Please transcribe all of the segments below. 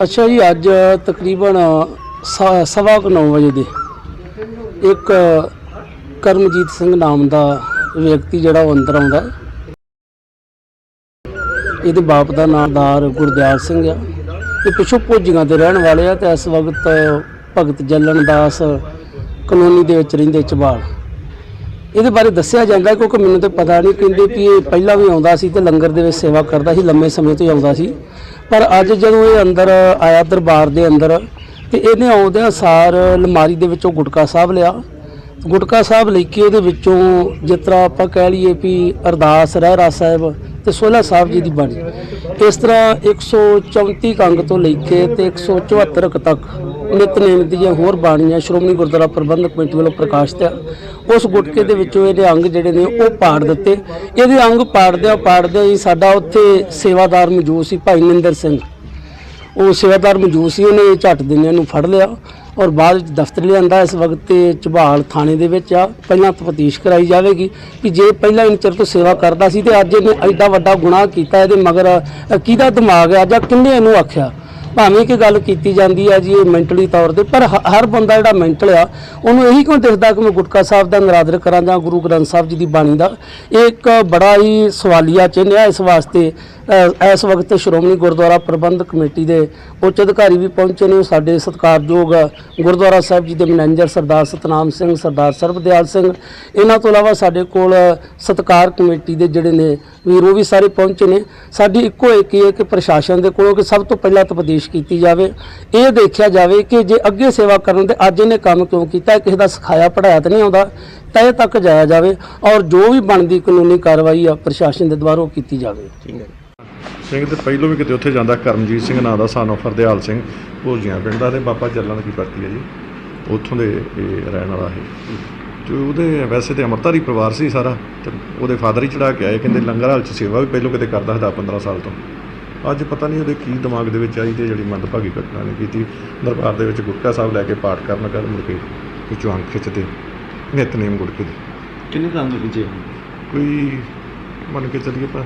ਅੱਛਾ ਜੀ, ਅੱਜ ਤਕਰੀਬਨ ਸ- ਸਵਾ ਕੁ ਨੌ ਵਜੇ ਦੇ ਇੱਕ ਕਰਮਜੀਤ ਸਿੰਘ ਨਾਮ ਦਾ ਵਿਅਕਤੀ ਜਿਹੜਾ ਉਹ ਅੰਦਰ ਆਉਂਦਾ ਇਹਦੇ ਬਾਪ ਦਾ ਨਾਮ ਦਾਰ ਗੁਰਦਿਆਲ ਸਿੰਘ ਆ। ਇਹ ਪਿਛੋਂ ਭੋਜੀਆਂ ਦੇ ਰਹਿਣ ਵਾਲੇ ਆ ਤੇ ਇਸ ਵਕਤ ਭਗਤ ਜੱਲਣ ਦਾਸ ਕਲੋਨੀ ਦੇ ਵਿੱਚ ਰਹਿੰਦੇ ਚਬਾਲ। ਇਹਦੇ ਬਾਰੇ ਦੱਸਿਆ ਜਾਂਦਾ ਕਿਉਂਕਿ ਮੈਨੂੰ ਤੇ ਪਤਾ ਨਹੀਂ ਕਹਿੰਦੇ ਕਿ ਇਹ ਪਹਿਲਾਂ ਵੀ ਆਉਂਦਾ ਸੀ ਤੇ ਲੰਗਰ ਦੇ ਵਿੱਚ ਸੇਵਾ ਕਰਦਾ ਸੀ, ਲੰਮੇ ਸਮੇਂ ਤੋਂ ਹੀ ਆਉਂਦਾ ਸੀ। ਪਰ ਅੱਜ ਜਦੋਂ ਇਹ ਅੰਦਰ ਆਇਆ ਦਰਬਾਰ ਦੇ ਅੰਦਰ ਤੇ ਇਹਨੇ ਆਉਂਦਿਆਂ ਸਾਰ ਅਲਮਾਰੀ ਦੇ ਵਿੱਚੋਂ ਗੁਟਕਾ ਸਾਹਿਬ ਲਿਆ। ਗੁਟਕਾ ਸਾਹਿਬ ਲੈ ਕੇ ਉਹਦੇ ਵਿੱਚੋਂ ਜਿਸ ਤਰ੍ਹਾਂ ਆਪਾਂ ਕਹਿ ਲਈਏ ਵੀ ਅਰਦਾਸ ਰਹਿਰਾ ਸਾਹਿਬ ਤੇ ਸੋਲਾ ਸਾਹਿਬ ਜੀ ਦੀ ਬਾਣੀ। ਇਸ ਤਰ੍ਹਾਂ 134 ਕੰਗ ਤੋਂ ਲੈ ਕੇ ਤੇ 174 ਕੁ ਤੱਕ ਨਿਤਨੇਮ ਦੀਆਂ ਹੋਰ ਬਾਣੀਆਂ ਸ਼੍ਰੋਮਣੀ ਗੁਰਦੁਆਰਾ ਪ੍ਰਬੰਧਕ ਕਮੇਟੀ ਵੱਲੋਂ ਪ੍ਰਕਾਸ਼ਿਤ ਆ ਉਸ ਗੁਟਕੇ ਦੇ ਵਿੱਚੋਂ ਇਹਦੇ ਅੰਗ ਜਿਹੜੇ ਨੇ ਉਹ ਪਾੜ ਦਿੱਤੇ। ਇਹਦੇ ਅੰਗ ਪਾੜਦਿਆਂ ਪਾੜਦਿਆਂ ਹੀ ਸਾਡਾ ਉੱਥੇ ਸੇਵਾਦਾਰ ਮੌਜੂਦ ਸੀ ਭਾਈ ਨਿੰਦਰ ਸਿੰਘ। ਉਹ ਸੇਵਾਦਾਰ ਮੌਜੂਦ ਸੀ, ਉਹਨੇ ਝੱਟ ਦਿਨ ਇਹਨੂੰ ਫੜ ਲਿਆ। ਔਰ ਬਾਅਦ ਵਿੱਚ ਦਫ਼ਤਰ ਲਿਆਂਦਾ ਇਸ ਵਕਤ ਤੇ ਝਬਾਲ ਥਾਣੇ ਦੇ ਵਿੱਚ ਆ। ਪਹਿਲਾਂ ਤਫਤੀਸ਼ ਕਰਾਈ ਜਾਵੇਗੀ ਕਿ ਜੇ ਪਹਿਲਾਂ ਇਨ ਚਿਰ ਤੋਂ ਸੇਵਾ ਕਰਦਾ ਸੀ ਤੇ ਅੱਜ ਇਹਨੇ ਐਡਾ ਵੱਡਾ ਗੁਨਾਹ ਕੀਤਾ ਇਹਦੇ ਮਗਰ ਕਿਹਦਾ ਦਿਮਾਗ ਆ ਜਾਂ ਕਿੰਨੇ ਇਹਨੂੰ ਆਖਿਆ? ਭਾਵੇਂ ਕਿ ਗੱਲ ਕੀਤੀ ਜਾਂਦੀ ਹੈ ਜੀ ਇਹ ਮੈਂਟਲੀ ਤੌਰ ਤੇ ਪਰ ਹ- ਹਰ ਬੰਦਾ ਜਿਹੜਾ ਮੈਂਟਲ ਆ ਉਹਨੂੰ ਇਹੀ ਕਿਉਂ ਦਿਖਦਾ ਕਿ ਮੈਂ ਗੁਟਕਾ ਸਾਹਿਬ ਦਾ ਨਰਾਦਰ ਕਰਾਂ ਜਾਂ ਗੁਰੂ ਗ੍ਰੰਥ ਸਾਹਿਬ ਜੀ ਦੀ ਬਾਣੀ ਦਾ? ਇਹ ਇੱਕ ਬੜਾ ਹੀ ਸਵਾਲੀਆ ਚਿੰਨ੍ਹ ਆ ਇਸ ਵਾਸਤੇ ਅ, ਇਸ ਵਕਤ ਸ਼੍ਰੋਮਣੀ ਗੁਰਦੁਆਰਾ ਪ੍ਰਬੰਧਕ ਕਮੇਟੀ ਦੇ ਉੱਚ ਅਧਿਕਾਰੀ ਵੀ ਪਹੁੰਚੇ ਨੇ ਉਹ ਸਾਡੇ ਸਤਿਕਾਰਯੋਗ ਗੁਰਦੁਆਰਾ ਸਾਹਿਬ ਜੀ ਦੇ ਮੈਨੇਜਰ ਸਰਦਾਰ ਸਤਨਾਮ ਸਿੰਘ ਸਰਦਾਰ ਸਰਬਦਿਆਲ ਸਿੰਘ ਇਹਨਾਂ ਤੋਂ ਇਲਾਵਾ ਸਾਡੇ ਕੋਲ ਸਤਕਾਰ ਕਮੇਟੀ ਦੇ ਜਿਹੜੇ ਨੇ ਵੀਰ ਉਹ ਵੀ ਸਾਰੇ ਪਹੁੰਚੇ ਨੇ। ਸਾਡੀ ਇੱਕੋ ਇੱਕ ਹੀ ਹੈ ਕਿ ਪ੍ਰਸ਼ਾਸਨ ਦੇ ਕੋਲੋਂ ਕਿ ਸਭ ਤੋਂ ਪਹਿਲਾਂ ਤਪਦੇਸ਼ ਕੀਤੀ ਜਾਵੇ ਇਹ ਦੇਖਿਆ ਜਾਵੇ ਕਿ ਜੇ ਅੱਗੇ ਸੇਵਾ ਕਰਨ ਦੇ ਅੱਜ ਇਹਨੇ ਕੰਮ ਕਿਉਂ ਕੀਤਾ ਕਿਸੇ ਦਾ ਸਿਖਾਇਆ ਪੜਾਇਆ ਤਾਂ ਨਹੀਂ ਆਉਂਦਾ ਤੈ ਤੱਕ ਜਾਇਆ ਜਾਵੇ ਔਰ ਜੋ ਵੀ ਬਣਦੀ ਕਾਨੂੰਨੀ ਕਾਰਵਾਈ ਆ ਪ੍ਰਸ਼ਾਸਨ ਦੇ ਦੁਆਰਾ ਉਹ ਕੀਤੀ ਜਾਵੇ। ਸਿੰਘ ਤੇ ਪਹਿਲੋਂ ਵੀ ਕਿਤੇ ਉੱਥੇ ਜਾਂਦਾ ਕਰਮਜੀਤ ਸਿੰਘ ਨਾਂ ਦਾ ਸਾਨੂੰ ਫਰਦਿਆਲ ਸਿੰਘ ਭੋਜੀਆਂ ਪਿੰਡ ਦਾ ਤੇ ਬਾਬਾ ਚੱਲਣ ਦੀ ਪਰਤੀ ਹੈ ਜੀ। ਉੱਥੋਂ ਦੇ ਇਹ ਰਹਿਣ ਵਾਲਾ ਹੈ ਤੇ ਉਹਦੇ ਵੈਸੇ ਤੇ ਅੰਮ੍ਰਿਤਧਾਰੀ ਪਰਿਵਾਰ ਸੀ ਸਾਰਾ ਤੇ ਉਹਦੇ ਫਾਦਰ ਹੀ ਚੜਾ ਕੇ ਆਏ ਕਹਿੰਦੇ ਲੰਗਰ ਹਾਲ ਚ ਸੇਵਾ ਵੀ ਪਹਿਲੋਂ ਕਿਤੇ ਕਰਦਾ ਸੀ 15 ਸਾਲ ਤੋਂ। ਅੱਜ ਪਤਾ ਨਹੀਂ ਉਹਦੇ ਕੀ ਦਿਮਾਗ ਦੇ ਵਿੱਚ ਆਈ ਤੇ ਜਿਹੜੀ ਮੰਦਭਾਗੀ ਘਟਨਾ ਨੇ ਕੀਤੀ। ਦਰਬਾਰ ਦੇ ਵਿੱਚ ਗੁਟਕਾ ਸਾਹਿਬ ਲੈ ਕੇ ਪਾਠ ਕਰਨ ਕਰ ਮੁੜ ਕੇ ਵਿੱਚੋਂ ਅੰਖ ਖਿੱਚਦੇ ਨਿਤਨੇਮ ਗੁਟਕੇ ਦੀ। ਕਿੰਨੇ ਕੰਮ ਦੇ ਪਿੱਛੇ ਕੋਈ ਮੰਨ ਕੇ ਚੱਲੀਏ ਪਰ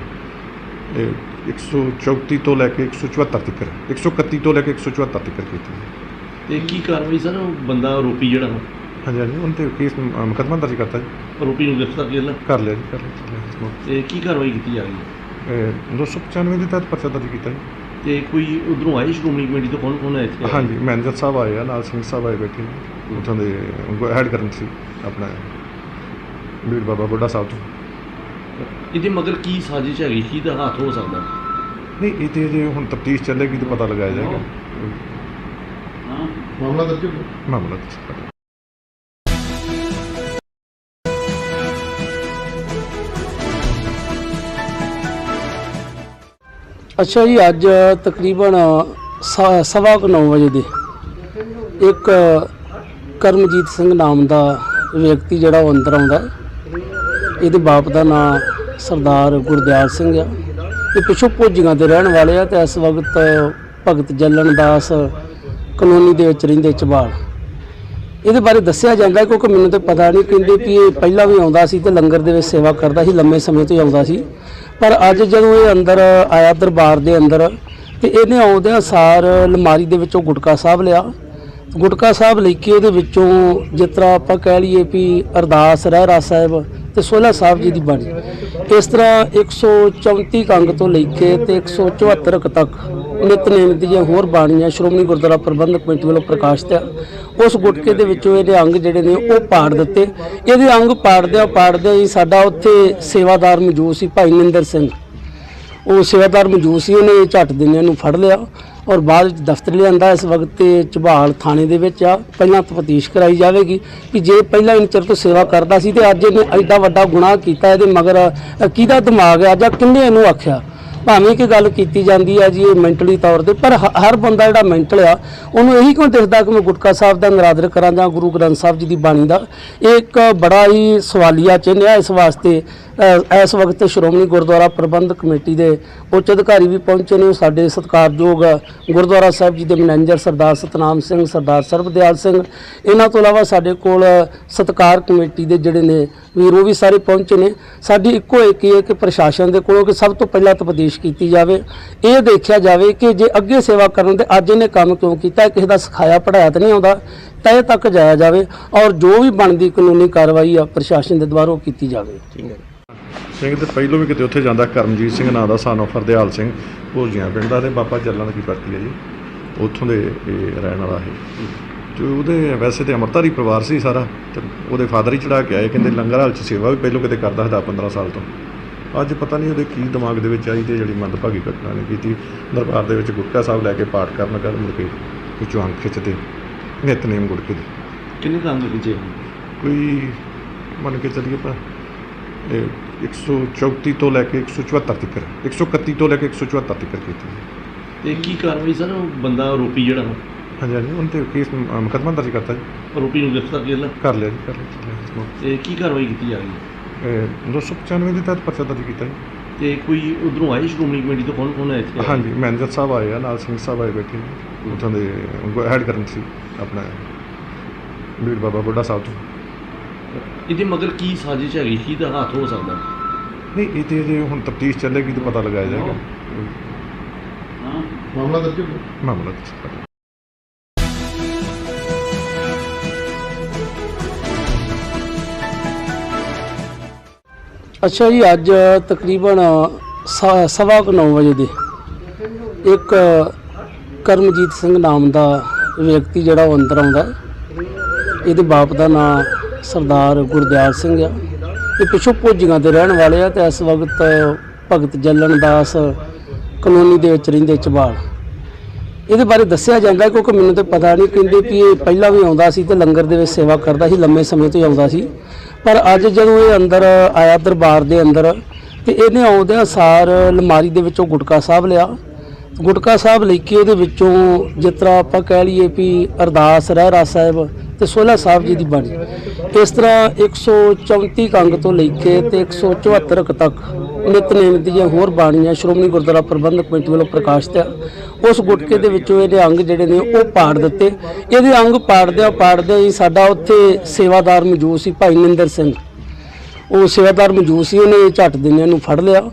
ਇਹ 134 ਤੋਂ ਲੈ ਕੇ 174 ਤੱਕ 131 ਤੋਂ ਲੈ ਕੇ 174 ਤੱਕ ਕੀਤੀ। ਤੇ ਕੀ ਕਾਰਵਾਈ ਸਰ? ਉਹ ਬੰਦਾ ਆਰੋਪੀ ਜਿਹੜਾ ਹਾਂਜੀ ਹਾਂਜੀ ਉਹਨਾਂ ਤੇ ਕੇਸ ਮੁਕੱਦਮਾ ਦਰਜ ਕਰਤਾ ਜੀ। ਆਰੋਪੀ ਨੂੰ ਗ੍ਰਿਫਤਾਰ ਕਰ ਲਿਆ? ਕਰ ਲਿਆ ਜੀ ਕਰ ਲਿਆ। ਤੇ ਕੀ ਕਾਰਵਾਈ ਕੀਤੀ ਜਾ ਰਹੀ ਹੈ? ਇਹ 295 ਦੇ ਤਹਿਤ ਪਰਚਾ ਦਰਜ ਕੀਤਾ ਜੀ। ਤੇ ਕੋਈ ਉਧਰੋਂ ਆਈ ਸ਼੍ਰੋਮਣੀ ਕਮੇਟੀ ਤੋਂ? ਕੌਣ ਕੌਣ ਹੈ ਇੱਥੇ? ਹਾਂਜੀ ਮੈਨੇਜਰ ਸਾਹਿਬ ਆਏ ਆ ਨਾਲ ਸਿੰਘ ਸਾਹਿਬ ਆਏ ਬੈਠੇ ਨੇ। ਉੱਥੋਂ ਦੇ ਹੈਡ ਕਰਨ ਸੀ ਆਪਣਾ ਬੀੜ ਬਾਬਾ ਬੁੱਢਾ ਸਾਹਿਬ ਤੋਂ। ਇਹਦੇ ਮਗਰ ਕੀ ਸਾਜ਼ਿਸ਼ ਹੈਗੀ? ਕੀ ਦਾ ਹੱਥ ਹੋ ਸਕਦਾ? ਨਹੀਂ ਇਹ ਤੇ ਜੇ ਹੁਣ ਤਫਤੀਸ਼ ਚੱਲੇਗੀ ਤਾਂ ਪਤਾ ਲਗਾਇਆ ਜਾਏਗਾ। ਮਾਮਲਾ ਦਰਜ ਹੋ ਮਾਮਲਾ ਦਰਜ ਅੱਛਾ ਜੀ, ਅੱਜ ਤਕਰੀਬਨ ਸ- ਸਵਾ ਕੁ ਨੌ ਵਜੇ ਦੇ ਇੱਕ ਕਰਮਜੀਤ ਸਿੰਘ ਨਾਮ ਦਾ ਵਿਅਕਤੀ ਜਿਹੜਾ ਉਹ ਅੰਦਰ ਆਉਂਦਾ ਇਹਦੇ ਬਾਪ ਦਾ ਨਾਮ ਸਰਦਾਰ ਗੁਰਦਿਆਲ ਸਿੰਘ ਆ। ਇਹ ਪਿਛੋਂ ਭੋਜੀਆਂ ਦੇ ਰਹਿਣ ਵਾਲੇ ਆ ਤੇ ਇਸ ਵਕਤ ਭਗਤ ਜੱਲਣ ਦਾਸ ਕਲੋਨੀ ਦੇ ਵਿੱਚ ਰਹਿੰਦੇ ਚਬਾਲ ਇਹਦੇ ਬਾਰੇ ਦੱਸਿਆ ਜਾਂਦਾ ਕਿਉਂਕਿ ਮੈਨੂੰ ਤਾਂ ਪਤਾ ਨਹੀਂ ਕਹਿੰਦੇ ਵੀ ਇਹ ਪਹਿਲਾਂ ਵੀ ਆਉਂਦਾ ਸੀ ਤੇ ਲੰਗਰ ਦੇ ਵਿੱਚ ਸੇਵਾ ਕਰਦਾ ਸੀ, ਲੰਮੇ ਸਮੇਂ ਤੋਂ ਹੀ ਆਉਂਦਾ ਸੀ। ਪਰ ਅੱਜ ਜਦੋਂ ਇਹ ਅੰਦਰ ਆਇਆ ਦਰਬਾਰ ਦੇ ਅੰਦਰ ਤੇ ਇਹਨੇ ਆਉਂਦਿਆਂ ਸਾਰ ਅਲਮਾਰੀ ਦੇ ਵਿੱਚੋਂ ਗੁਟਕਾ ਸਾਹਿਬ ਲਿਆ। ਗੁਟਕਾ ਸਾਹਿਬ ਲੈ ਕੇ ਉਹਦੇ ਵਿੱਚੋਂ ਜਿਸ ਤਰ੍ਹਾਂ ਆਪਾਂ ਕਹਿ ਲਈਏ ਵੀ ਅਰਦਾਸ ਰਹਿਰਾ ਸਾਹਿਬ ਤੇ ਸੋਲਾ ਸਾਹਿਬ ਜੀ ਦੀ ਬਾਣੀ। ਇਸ ਤਰ੍ਹਾਂ 134 ਅੰਗ ਤੋਂ ਲੈ ਕੇ ਤੇ 174 ਕੁ ਤੱਕ ਨਿਤਨੇਮ ਦੀਆਂ ਹੋਰ ਬਾਣੀਆਂ ਸ਼੍ਰੋਮਣੀ ਗੁਰਦੁਆਰਾ ਪ੍ਰਬੰਧਕ ਕਮੇਟੀ ਵੱਲੋਂ ਪ੍ਰਕਾਸ਼ਿਤ ਆ। ਉਸ ਗੁਟਕੇ ਦੇ ਵਿੱਚੋਂ ਇਹਦੇ ਅੰਗ ਜਿਹੜੇ ਨੇ ਉਹ ਪਾੜ ਦਿੱਤੇ। ਇਹਦੇ ਅੰਗ ਪਾੜਦਿਆਂ ਪਾੜਦਿਆਂ ਹੀ ਸਾਡਾ ਉੱਥੇ ਸੇਵਾਦਾਰ ਮੌਜੂਦ ਸੀ ਭਾਈ ਨਿੰਦਰ ਸਿੰਘ। ਉਹ ਸੇਵਾਦਾਰ ਮੌਜੂਦ ਸੀ, ਉਹਨੇ ਝੱਟ ਦਿਨਿਆਂ ਨੂੰ ਫੜ ਲਿਆ। ਔਰ ਬਾਅਦ ਵਿੱਚ ਦਫ਼ਤਰ ਲਿਆਂਦਾ ਇਸ ਵਕਤ ਤੇ ਝਬਾਲ ਥਾਣੇ ਦੇ ਵਿੱਚ ਆ। ਪਹਿਲਾਂ ਤਫਤੀਸ਼ ਕਰਾਈ ਜਾਵੇਗੀ ਕਿ ਜੇ ਪਹਿਲਾਂ ਇਨ ਚਿਰ ਤੋਂ ਸੇਵਾ ਕਰਦਾ ਸੀ ਤੇ ਅੱਜ ਇਹਨੇ ਐਡਾ ਵੱਡਾ ਗੁਨਾਹ ਕੀਤਾ ਇਹਦੇ ਮਗਰ ਕਿਹਦਾ ਦਿਮਾਗ ਆ ਜਾਂ ਕਿੰਨੇ ਇਹਨੂੰ ਆਖਿਆ? ਭਾਵੇਂ ਕਿ ਗੱਲ ਕੀਤੀ ਜਾਂਦੀ ਹੈ ਜੀ ਇਹ ਮੈਂਟਲੀ ਤੌਰ ਤੇ ਪਰ ਹ- ਹਰ ਬੰਦਾ ਜਿਹੜਾ ਮੈਂਟਲ ਆ ਉਹਨੂੰ ਇਹੀ ਕਿਉਂ ਦਿਖਦਾ ਕਿ ਮੈਂ ਗੁਟਕਾ ਸਾਹਿਬ ਦਾ ਨਰਾਦਰ ਕਰਾਂ ਜਾਂ ਗੁਰੂ ਗ੍ਰੰਥ ਸਾਹਿਬ ਜੀ ਦੀ ਬਾਣੀ ਦਾ? ਇਹ ਇੱਕ ਬੜਾ ਹੀ ਸਵਾਲੀਆ ਚਿੰਨ੍ਹ ਆ ਇਸ ਵਾਸਤੇ ਅ, ਇਸ ਵਕਤ ਸ਼੍ਰੋਮਣੀ ਗੁਰਦੁਆਰਾ ਪ੍ਰਬੰਧਕ ਕਮੇਟੀ ਦੇ ਉੱਚ ਅਧਿਕਾਰੀ ਵੀ ਪਹੁੰਚੇ ਨੇ ਸਾਡੇ ਸਤਿਕਾਰਯੋਗ ਗੁਰਦੁਆਰਾ ਸਾਹਿਬ ਜੀ ਦੇ ਮੈਨੇਜਰ ਸਰਦਾਰ ਸਤਨਾਮ ਸਿੰਘ ਸਰਦਾਰ ਸਰਬਦਿਆਲ ਸਿੰਘ ਇਹਨਾਂ ਤੋਂ ਇਲਾਵਾ ਸਾਡੇ ਕੋਲ ਸਤਕਾਰ ਕਮੇਟੀ ਦੇ ਜਿਹੜੇ ਨੇ ਵੀਰ ਉਹ ਵੀ ਸਾਰੇ ਪਹੁੰਚੇ ਨੇ। ਸਾਡੀ ਇੱਕੋ ਇੱਕ ਹੀ ਹੈ ਕਿ ਪ੍ਰਸ਼ਾਸਨ ਦੇ ਕੋਲੋਂ ਕਿ ਸਭ ਤੋਂ ਪਹਿਲਾਂ ਤਫਤੀਸ਼ ਤਫਤੀਸ਼ ਕੀਤੀ ਜਾਵੇ। ਇਹ ਦੇਖਿਆ ਜਾਵੇ ਕਿ ਜੇ ਅੱਗੇ ਸੇਵਾ ਕਰਨ ਤੇ ਅੱਜ ਇਹਨੇ ਕੰਮ ਕਿਉਂ ਕੀਤਾ ਕਿਸੇ ਦਾ ਸਿਖਾਇਆ ਪੜਾਇਆ ਤਾਂ ਨਹੀਂ ਆਉਂਦਾ ਤੈ ਤੱਕ ਜਾਇਆ ਜਾਵੇ ਔਰ ਜੋ ਵੀ ਬਣਦੀ ਕਾਨੂੰਨੀ ਕਾਰਵਾਈ ਆ ਪ੍ਰਸ਼ਾਸਨ ਦੇ ਦੁਆਰਾ ਉਹ ਕੀਤੀ ਜਾਵੇ। ਸਿੰਘ ਤੇ ਪਹਿਲੋਂ ਵੀ ਕਿਤੇ ਉੱਥੇ ਜਾਂਦਾ ਕਰਮਜੀਤ ਸਿੰਘ ਨਾਂ ਦਾ ਸਾਨੂੰ ਫਰਦਿਆਲ ਸਿੰਘ ਭੋਜੀਆਂ ਪਿੰਡ ਦਾ ਤੇ ਬਾਪਾ ਚੱਲਣ ਦੀ ਪਰਤੀ ਹੈ ਜੀ। ਉੱਥੋਂ ਦੇ ਇਹ ਰਹਿਣ ਵਾਲਾ ਹੈ ਤੇ ਉਹਦੇ ਵੈਸੇ ਤੇ ਅਮਰਤਾਰੀ ਪਰਿਵਾਰ ਸੀ ਸਾਰਾ ਤੇ ਉਹਦੇ ਫਾਦਰ ਹੀ ਚੜਾ ਕੇ ਆਏ ਕਹਿੰਦੇ ਲੰਗਰ ਹਾਲ ਚ ਸੇਵਾ ਵੀ ਪਹਿਲੋਂ ਕਿਤੇ ਕਰਦਾ ਸੀ 15 ਸਾਲ ਤੋਂ। ਅੱਜ ਪਤਾ ਨਹੀਂ ਉਹਦੇ ਕੀ ਦਿਮਾਗ ਦੇ ਵਿੱਚ ਆਈ ਤੇ ਜਿਹੜੀ ਮੰਦਭਾਗੀ ਘਟਨਾ ਨੇ ਕੀਤੀ। ਦਰਬਾਰ ਦੇ ਵਿੱਚ ਗੁਟਕਾ ਸਾਹਿਬ ਲੈ ਕੇ ਪਾਠ ਕਰਨ ਕਰ ਮੁੜ ਕੇ ਵਿੱਚੋਂ ਅੰਖ ਖਿੱਚਦੇ ਨਿਤਨੇਮ ਗੁਟਕੇ ਦੇ। ਕਿੰਨੇ ਕੰਮ ਕੀਤੇ ਕੋਈ ਮੰਨ ਕੇ ਚੱਲੀਏ ਤਾਂ ਇਹ 134 ਤੋਂ ਲੈ ਕੇ 174 ਤੱਕ 131 ਤੋਂ ਲੈ ਕੇ 174 ਤੱਕ ਕੀਤੀ। ਤੇ ਕੀ ਕਾਰਵਾਈ ਸਰ? ਉਹ ਬੰਦਾ ਆਰੋਪੀ ਜਿਹੜਾ ਹਾਂਜੀ ਹਾਂਜੀ ਉਹਨਾਂ ਤੇ ਕੇਸ ਮੁਕੱਦਮਾ ਦਰਜ ਕਰਤਾ ਜੀ। ਆਰੋਪੀ ਨੂੰ ਗ੍ਰਿਫਤਾਰ ਕਰ ਲਿਆ? ਕਰ ਲਿਆ ਜੀ ਕਰ ਲਿਆ। ਤੇ ਕੀ ਕਾਰਵਾਈ ਕੀਤੀ ਜਾ ਰਹੀ ਹੈ? 295 ਦੇ ਤਹਿਤ ਪਰਚਾ ਦਰਜ ਕੀਤਾ ਜੀ। ਤੇ ਕੋਈ ਉਧਰੋਂ ਆਏ ਸ਼੍ਰੋਮਣੀ ਕਮੇਟੀ ਤੋਂ? ਕੌਣ ਕੌਣ ਆਇਆ ਇੱਥੇ ਹਾਂਜੀ ਮੈਨੇਜਰ ਸਾਹਿਬ ਆਏ ਆ ਨਾਲ ਸਿੰਘ ਸਾਹਿਬ ਆਏ ਬੈਠੇ ਨੇ। ਉੱਥੋਂ ਦੇ ਹੈਡ ਕਰਨ ਸੀ ਆਪਣਾ ਬੀੜ ਬਾਬਾ ਬੁੱਢਾ ਸਾਹਿਬ ਤੋਂ। ਇਹਦੇ ਮਗਰ ਕੀ ਸਾਜ਼ਿਸ਼ ਹੈਗੀ? ਕੀ ਦਾ ਹੱਥ ਹੋ ਸਕਦਾ? ਨਹੀਂ ਇਹ ਤੇ ਜੇ ਹੁਣ ਤਫਤੀਸ਼ ਚੱਲੇਗੀ ਤਾਂ ਪਤਾ ਲਗਾਇਆ ਜਾਏਗਾ। ਮਾਮਲਾ ਦਰਜ ਮਾਮਲਾ ਦਰਜ ਅੱਛਾ ਜੀ, ਅੱਜ ਤਕਰੀਬਨ ਸ- ਸਵਾ ਕੁ ਨੌ ਵਜੇ ਦੇ ਇੱਕ ਕਰਮਜੀਤ ਸਿੰਘ ਨਾਮ ਦਾ ਵਿਅਕਤੀ ਜਿਹੜਾ ਉਹ ਅੰਦਰ ਆਉਂਦਾ। ਇਹਦੇ ਬਾਪ ਦਾ ਨਾਮ ਸਰਦਾਰ ਗੁਰਦਿਆਲ ਸਿੰਘ ਆ। ਇਹ ਪਿਛੋਂ ਭੋਜੀਆਂ ਦੇ ਰਹਿਣ ਵਾਲੇ ਆ ਤੇ ਇਸ ਵਕਤ ਭਗਤ ਜੱਲਣ ਦਾਸ ਕਲੋਨੀ ਦੇ ਵਿੱਚ ਰਹਿੰਦੇ ਚਬਾਲ। ਇਹਦੇ ਬਾਰੇ ਦੱਸਿਆ ਜਾਂਦਾ ਕਿਉਂਕਿ ਮੈਨੂੰ ਤਾਂ ਪਤਾ ਨਹੀਂ ਕਹਿੰਦੇ ਕਿ ਇਹ ਪਹਿਲਾਂ ਵੀ ਆਉਂਦਾ ਸੀ ਤੇ ਲੰਗਰ ਦੇ ਵਿੱਚ ਸੇਵਾ ਕਰਦਾ ਸੀ, ਲੰਮੇ ਸਮੇਂ ਤੋਂ ਹੀ ਆਉਂਦਾ ਸੀ। ਪਰ ਅੱਜ ਜਦੋਂ ਇਹ ਅੰਦਰ ਆਇਆ ਦਰਬਾਰ ਦੇ ਅੰਦਰ, ਤੇ ਇਹਨੇ ਆਉਂਦਿਆਂ ਸਾਰ ਅਲਮਾਰੀ ਦੇ ਵਿੱਚੋਂ ਗੁਟਕਾ ਸਾਹਿਬ ਲਿਆ। ਗੁਟਕਾ ਸਾਹਿਬ ਲੈ ਕੇ ਉਹਦੇ ਵਿੱਚੋਂ ਜਿਸ ਤਰ੍ਹਾਂ ਆਪਾਂ ਕਹਿ ਲਈਏ ਵੀ ਅਰਦਾਸ, ਰਹਿਰਾ ਸਾਹਿਬ ਤੇ ਸੋਲਾ ਸਾਹਿਬ ਜੀ ਦੀ ਬਾਣੀ। ਇਸ ਤਰ੍ਹਾਂ 134 ਕੰਗ ਤੋਂ ਲੈ ਕੇ ਤੇ 174 ਕੁ ਤੱਕ ਨਿਤਨੇਮ ਦੀਆਂ ਹੋਰ ਬਾਣੀਆਂ ਸ਼੍ਰੋਮਣੀ ਗੁਰਦੁਆਰਾ ਪ੍ਰਬੰਧਕ ਕਮੇਟੀ ਵੱਲੋਂ ਪ੍ਰਕਾਸ਼ਿਤ ਆ। ਉਸ ਗੁਟਕੇ ਦੇ ਵਿੱਚੋਂ ਇਹਦੇ ਅੰਗ ਜਿਹੜੇ ਨੇ ਉਹ ਪਾੜ ਦਿੱਤੇ। ਇਹਦੇ ਅੰਗ ਪਾੜਦਿਆਂ ਪਾੜਦਿਆਂ ਹੀ ਸਾਡਾ ਉੱਥੇ ਸੇਵਾਦਾਰ ਮੌਜੂਦ ਸੀ ਭਾਈ ਨਿੰਦਰ ਸਿੰਘ। ਉਹ ਸੇਵਾਦਾਰ ਮੌਜੂਦ ਸੀ, ਉਹਨੇ ਝੱਟ ਦਿਨੇ ਨੂੰ ਫੜ ਲਿਆ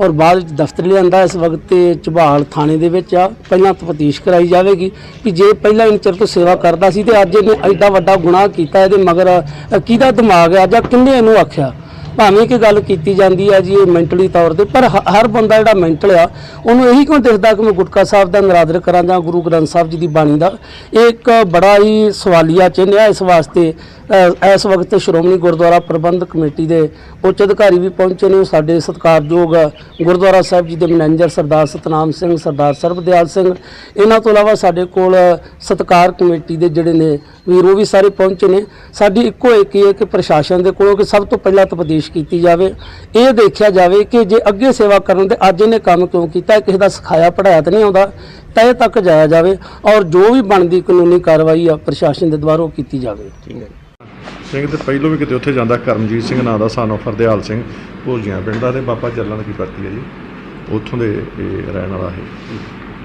ਔਰ ਬਾਅਦ ਦਫ਼ਤਰ ਲਿਆਂਦਾ। ਇਸ ਵਕਤ ਤੇ ਝਬਾਲ ਥਾਣੇ ਦੇ ਵਿੱਚ ਆ। ਪਹਿਲਾਂ ਤਫਤੀਸ਼ ਕਰਾਈ ਜਾਵੇਗੀ ਕਿ ਜੇ ਪਹਿਲਾਂ ਇਨ ਚਿਰ ਤੋਂ ਸੇਵਾ ਕਰਦਾ ਸੀ ਤੇ ਅੱਜ ਇਹਨੇ ਐਡਾ ਵੱਡਾ ਗੁਨਾਹ ਕੀਤਾ ਇਹਦੇ ਮਗਰ ਕਿਹਦਾ ਦਿਮਾਗ ਆ ਜਾਂ ਕਿੰਨੇ ਇਹਨੂੰ ਆਖਿਆ? ਭਾਵੇਂ ਕਿ ਗੱਲ ਕੀਤੀ ਜਾਂਦੀ ਹੈ ਜੀ ਇਹ ਮੈਂਟਲੀ ਤੌਰ ਤੇ ਪਰ ਹ- ਹਰ ਬੰਦਾ ਜਿਹੜਾ ਮੈਂਟਲ ਆ ਉਹਨੂੰ ਇਹੀ ਕਿਉਂ ਦਿਖਦਾ ਕਿ ਮੈਂ ਗੁਟਕਾ ਸਾਹਿਬ ਦਾ ਨਰਾਦਰ ਕਰਾਂ ਜਾਂ ਗੁਰੂ ਗ੍ਰੰਥ ਸਾਹਿਬ ਜੀ ਦੀ ਬਾਣੀ ਦਾ? ਇਹ ਇੱਕ ਬੜਾ ਹੀ ਸਵਾਲੀਆ ਚਿੰਨ੍ਹ ਹੈ ਇਸ ਵਾਸਤੇ ਅ, ਇਸ ਵਕਤ ਸ਼੍ਰੋਮਣੀ ਗੁਰਦੁਆਰਾ ਪ੍ਰਬੰਧਕ ਕਮੇਟੀ ਦੇ ਉੱਚ ਅਧਿਕਾਰੀ ਵੀ ਪਹੁੰਚੇ ਨੇ ਉਹ ਸਾਡੇ ਸਤਿਕਾਰਯੋਗ ਗੁਰਦੁਆਰਾ ਸਾਹਿਬ ਜੀ ਦੇ ਮੈਨੇਜਰ ਸਰਦਾਰ ਸਤਨਾਮ ਸਿੰਘ ਸਰਦਾਰ ਸਰਬਦਿਆਲ ਸਿੰਘ। ਇਹਨਾਂ ਤੋਂ ਇਲਾਵਾ ਸਾਡੇ ਕੋਲ ਸਤਿਕਾਰ ਕਮੇਟੀ ਦੇ ਜਿਹੜੇ ਨੇ ਵੀਰ ਉਹ ਵੀ ਸਾਰੇ ਪਹੁੰਚੇ ਨੇ। ਸਾਡੀ ਇੱਕੋ ਇੱਕ ਹੀ ਹੈ ਕਿ ਪ੍ਰਸ਼ਾਸਨ ਦੇ ਕੋਲੋਂ ਕਿ ਸਭ ਤੋਂ ਪਹਿਲਾਂ ਤਪਦੇਸ਼ ਕੀਤੀ ਜਾਵੇ। ਇਹ ਦੇਖਿਆ ਜਾਵੇ ਕਿ ਜੇ ਅੱਗੇ ਸੇਵਾ ਕਰਨ ਤੇ ਅੱਜ ਇਹਨੇ ਕੰਮ ਕਿਉਂ ਕੀਤਾ ਕਿਸੇ ਦਾ ਸਿਖਾਇਆ ਪੜਾਇਆ ਤਾਂ ਨਹੀਂ ਆਉਂਦਾ, ਤੈ ਤੱਕ ਜਾਇਆ ਜਾਵੇ ਔਰ ਜੋ ਵੀ ਬਣਦੀ ਕਾਨੂੰਨੀ ਕਾਰਵਾਈ ਆ ਪ੍ਰਸ਼ਾਸਨ ਦੇ ਦੁਆਰਾ ਉਹ ਕੀਤੀ ਜਾਵੇ। ਠੀਕ ਹੈ। ਸਿੰਘ ਤੇ ਪਹਿਲੋਂ ਵੀ ਕਿਤੇ ਉੱਥੇ ਜਾਂਦਾ ਕਰਮਜੀਤ ਸਿੰਘ, ਨਾਂ ਦਾ ਸਾਨੂੰ ਫਰਦਿਆਲ ਸਿੰਘ, ਭੋਜੀਆਂ ਪਿੰਡ ਦਾ ਤੇ ਬਾਪਾ ਚੱਲਣ ਦੀ ਪਰਤੀ ਹੈ ਜੀ। ਉੱਥੋਂ ਦੇ ਇਹ ਰਹਿਣ ਵਾਲਾ ਹੈ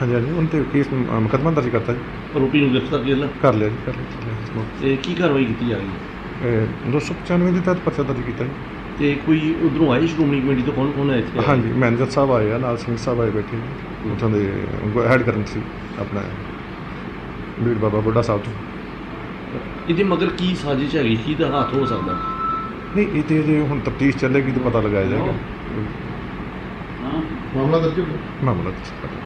ਹਾਂਜੀ ਹਾਂਜੀ। ਉਹਨਾਂ ਤੇ ਕੇਸ ਮੁਕੱਦਮਾ ਦਰਜ ਕਰਤਾ ਜੀ। ਆਰੋਪੀ ਨੂੰ ਗ੍ਰਿਫਤਾਰ ਕਰ ਲਿਆ ਕਰ ਲਿਆ ਜੀ ਕਰ ਲਿਆ ਕਰ ਲਿਆ। ਤੇ ਕੀ ਕਾਰਵਾਈ ਕੀਤੀ ਜਾ ਰਹੀ ਹੈ? ਇਹ 295 ਦੇ ਤਹਿਤ ਪਰਚਾ ਦਰਜ ਕੀਤਾ ਜੀ। ਤੇ ਕੋਈ ਉਧਰੋਂ ਆਏ ਸ਼੍ਰੋਮਣੀ ਕਮੇਟੀ ਤੋਂ? ਕੌਣ ਕੌਣ ਆਇਆ ਇੱਥੇ? ਹਾਂਜੀ ਮੈਨੇਜਰ ਸਾਹਿਬ ਆਏ ਆ ਨਾਲ ਸਿੰਘ ਸਾਹਿਬ ਆਏ ਬੈਠੇ ਨੇ। ਉੱਥੋਂ ਦੇ ਹੈਡ ਕਰਨ ਸੀ ਆਪਣਾ ਬੀੜ ਬਾਬਾ ਬੁੱਢਾ ਸਾਹਿਬ ਤੋਂ। ਇਹਦੇ ਮਗਰ ਕੀ ਸਾਜ਼ਿਸ਼ ਹੈਗੀ? ਕੀ ਦਾ ਹੱਥ ਹੋ ਸਕਦਾ? ਨਹੀਂ ਇਹ ਤੇ ਜੇ ਹੁਣ ਤਫਤੀਸ਼ ਚੱਲੇਗੀ ਤਾਂ ਪਤਾ ਲਗਾਇਆ ਜਾਏਗਾ। ਮਾਮਲਾ ਦਰਜ ਹੈ ਮਾਮਲਾ ਦਰਜ ਕਰਤਾ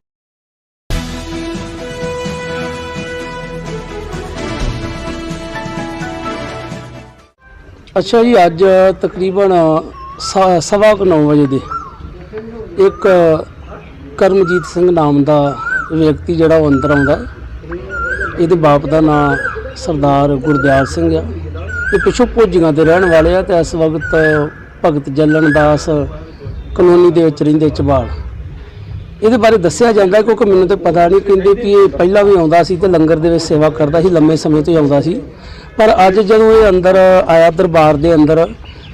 ਅੱਛਾ ਜੀ, ਅੱਜ ਤਕਰੀਬਨ ਸ- ਸਵਾ ਕੁ ਨੌ ਵਜੇ ਦੇ ਇੱਕ ਕਰਮਜੀਤ ਸਿੰਘ ਨਾਮ ਦਾ ਵਿਅਕਤੀ ਜਿਹੜਾ ਉਹ ਅੰਦਰ ਆਉਂਦਾ ਇਹਦੇ ਬਾਪ ਦਾ ਨਾਮ ਸਰਦਾਰ ਗੁਰਦਿਆਲ ਸਿੰਘ ਆ। ਇਹ ਪਿਛੋਂ ਭੋਜੀਆਂ ਦੇ ਰਹਿਣ ਵਾਲੇ ਆ ਤੇ ਇਸ ਵਕਤ ਭਗਤ ਜੱਲਣ ਦਾਸ ਕਲੋਨੀ ਦੇ ਵਿੱਚ ਰਹਿੰਦੇ ਚਬਾਲ। ਇਹਦੇ ਬਾਰੇ ਦੱਸਿਆ ਜਾਂਦਾ ਕਿਉਂਕਿ ਮੈਨੂੰ ਤਾਂ ਪਤਾ ਨਹੀਂ ਕਹਿੰਦੇ ਕਿ ਇਹ ਪਹਿਲਾਂ ਵੀ ਆਉਂਦਾ ਸੀ ਤੇ ਲੰਗਰ ਦੇ ਵਿੱਚ ਸੇਵਾ ਕਰਦਾ ਸੀ, ਲੰਮੇ ਸਮੇਂ ਤੋਂ ਹੀ ਆਉਂਦਾ ਸੀ। ਪਰ ਅੱਜ ਜਦੋਂ ਇਹ ਅੰਦਰ ਆਇਆ ਦਰਬਾਰ ਦੇ ਅੰਦਰ,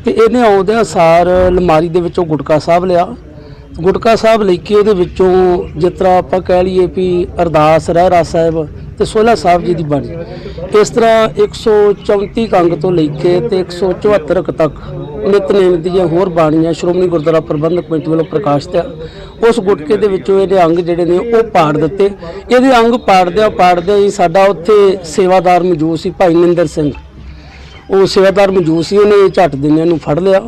ਤੇ ਇਹਨੇ ਆਉਂਦਿਆਂ ਸਾਰ ਅਲਮਾਰੀ ਦੇ ਵਿੱਚੋਂ ਗੁਟਕਾ ਸਾਹਿਬ ਲਿਆ। ਗੁਟਕਾ ਸਾਹਿਬ ਲੈ ਕੇ ਉਹਦੇ ਵਿੱਚੋਂ ਜਿਸ ਤਰ੍ਹਾਂ ਆਪਾਂ ਕਹਿ ਲਈਏ ਵੀ ਅਰਦਾਸ ਰਹਿਰਾ ਸਾਹਿਬ ਤੇ ਸੋਲਾ ਸਾਹਿਬ ਜੀ ਦੀ ਬਾਣੀ। ਇਸ ਤਰ੍ਹਾਂ 134 ਅੰਗ ਤੋਂ ਲੈ ਕੇ ਤੇ 174 ਕੁ ਤੱਕ ਨਿਤਨੇਮ ਦੀਆਂ ਹੋਰ ਬਾਣੀਆਂ ਸ਼੍ਰੋਮਣੀ ਗੁਰਦੁਆਰਾ ਪ੍ਰਬੰਧਕ ਕਮੇਟੀ ਵੱਲੋਂ ਪ੍ਰਕਾਸ਼ਿਤ ਆ। ਉਸ ਗੁਟਕੇ ਦੇ ਵਿੱਚੋਂ ਇਹਦੇ ਅੰਗ ਜਿਹੜੇ ਨੇ ਉਹ ਪਾੜ ਦਿੱਤੇ। ਇਹਦੇ ਅੰਗ ਪਾੜਦਿਆਂ ਪਾੜਦਿਆਂ ਹੀ ਸਾਡਾ ਉੱਥੇ ਸੇਵਾਦਾਰ ਮੌਜੂਦ ਸੀ ਭਾਈ ਨਿੰਦਰ ਸਿੰਘ। ਉਹ ਸੇਵਾਦਾਰ ਮੌਜੂਦ ਸੀ, ਉਹਨੇ ਝੱਟ ਦਿਨੇ ਨੂੰ ਫੜ ਲਿਆ।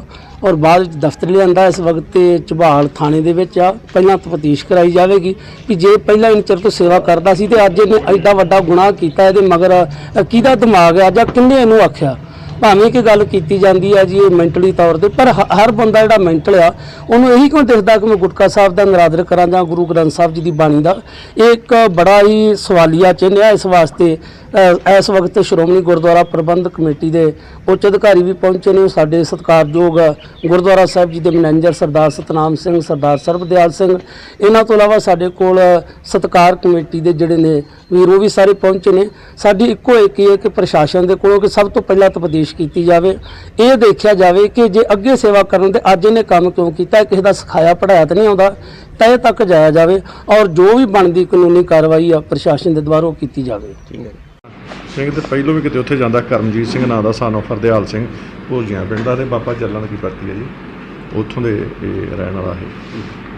ਔਰ ਬਾਅਦ ਵਿੱਚ ਦਫ਼ਤਰ ਲਿਆਂਦਾ ਇਸ ਵਕਤ ਤੇ ਝਬਾਲ ਥਾਣੇ ਦੇ ਵਿੱਚ ਆ। ਪਹਿਲਾਂ ਤਫਤੀਸ਼ ਕਰਾਈ ਜਾਵੇਗੀ ਕਿ ਜੇ ਪਹਿਲਾਂ ਇੰਚਰ ਤੋਂ ਸੇਵਾ ਕਰਦਾ ਸੀ ਤੇ ਅੱਜ ਇਹਨੇ ਐਡਾ ਵੱਡਾ ਗੁਨਾਹ ਕੀਤਾ ਇਹਦੇ ਮਗਰ ਕਿਹਦਾ ਦਿਮਾਗ ਆ ਜਾਂ ਕਿੰਨੇ ਇਹਨੂੰ ਆਖਿਆ? ਭਾਵੇਂ ਕਿ ਗੱਲ ਕੀਤੀ ਜਾਂਦੀ ਹੈ ਜੀ ਇਹ ਮੈਂਟਲੀ ਤੌਰ ਤੇ ਪਰ ਹ- ਹਰ ਬੰਦਾ ਜਿਹੜਾ ਮੈਂਟਲ ਆ ਉਹਨੂੰ ਇਹੀ ਕਿਉਂ ਦਿਖਦਾ ਕਿ ਮੈਂ ਗੁਟਕਾ ਸਾਹਿਬ ਦਾ ਨਰਾਦਰ ਕਰਾਂ ਜਾਂ ਗੁਰੂ ਗ੍ਰੰਥ ਸਾਹਿਬ ਜੀ ਦੀ ਬਾਣੀ ਦਾ? ਇਹ ਇੱਕ ਬੜਾ ਹੀ ਸਵਾਲੀਆ ਚਿੰਨ੍ਹ ਹੈ ਇਸ ਵਾਸਤੇ ਅ, ਇਸ ਵਕਤ ਸ਼੍ਰੋਮਣੀ ਗੁਰਦੁਆਰਾ ਪ੍ਰਬੰਧਕ ਕਮੇਟੀ ਦੇ ਉੱਚ ਅਧਿਕਾਰੀ ਵੀ ਪਹੁੰਚੇ ਨੇ ਸਾਡੇ ਸਤਿਕਾਰਯੋਗ ਗੁਰਦੁਆਰਾ ਸਾਹਿਬ ਜੀ ਦੇ ਮੈਨੇਜਰ ਸਰਦਾਰ ਸਤਨਾਮ ਸਿੰਘ ਸਰਦਾਰ ਸਰਬਦਿਆਲ ਸਿੰਘ। ਇਹਨਾਂ ਤੋਂ ਇਲਾਵਾ ਸਾਡੇ ਕੋਲ ਸਤਿਕਾਰ ਕਮੇਟੀ ਦੇ ਜਿਹੜੇ ਨੇ ਵੀਰ ਉਹ ਵੀ ਸਾਰੇ ਪਹੁੰਚੇ ਨੇ। ਸਾਡੀ ਇੱਕੋ ਇੱਕ ਹੀ ਹੈ ਕਿ ਪ੍ਰਸ਼ਾਸਨ ਦੇ ਕੋਲੋਂ ਕਿ ਸਭ ਤੋਂ ਪਹਿਲਾਂ ਤਫਤੀਸ਼ ਕੀਤੀ ਜਾਵੇ। ਇਹ ਦੇਖਿਆ ਜਾਵੇ ਕਿ ਜੇ ਅੱਗੇ ਸੇਵਾ ਕਰਨ ਤੇ ਅੱਜ ਇਹਨੇ ਕੰਮ ਕਿਉਂ ਕੀਤਾ ਕਿਸੇ ਦਾ ਸਿਖਾਇਆ ਪੜਾਇਆ ਤਾਂ ਨਹੀਂ ਆਉਂਦਾ ਤੈ ਤੱਕ ਜਾਇਆ ਜਾਵੇ ਔਰ ਜੋ ਵੀ ਬਣਦੀ ਕਾਨੂੰਨੀ ਕਾਰਵਾਈ ਆ ਪ੍ਰਸ਼ਾਸਨ ਦੇ ਦੁਆਰਾ ਉਹ ਕੀਤੀ ਜਾਵੇ। ਸਿੰਘ ਤੇ ਪਹਿਲੋਂ ਵੀ ਕਿਤੇ ਉੱਥੇ ਜਾਂਦਾ ਕਰਮਜੀਤ ਸਿੰਘ ਨਾਂ ਦਾ ਸਾਨੂੰ ਫਰਦਿਆਲ ਸਿੰਘ ਭੋਜੀਆਂ ਪਿੰਡ ਦਾ ਤੇ ਬਾਬਾ ਚੱਲਣ ਦੀ ਪਰਤੀ ਹੈ ਜੀ। ਉੱਥੋਂ ਦੇ ਇਹ ਰਹਿਣ ਵਾਲਾ ਹੈ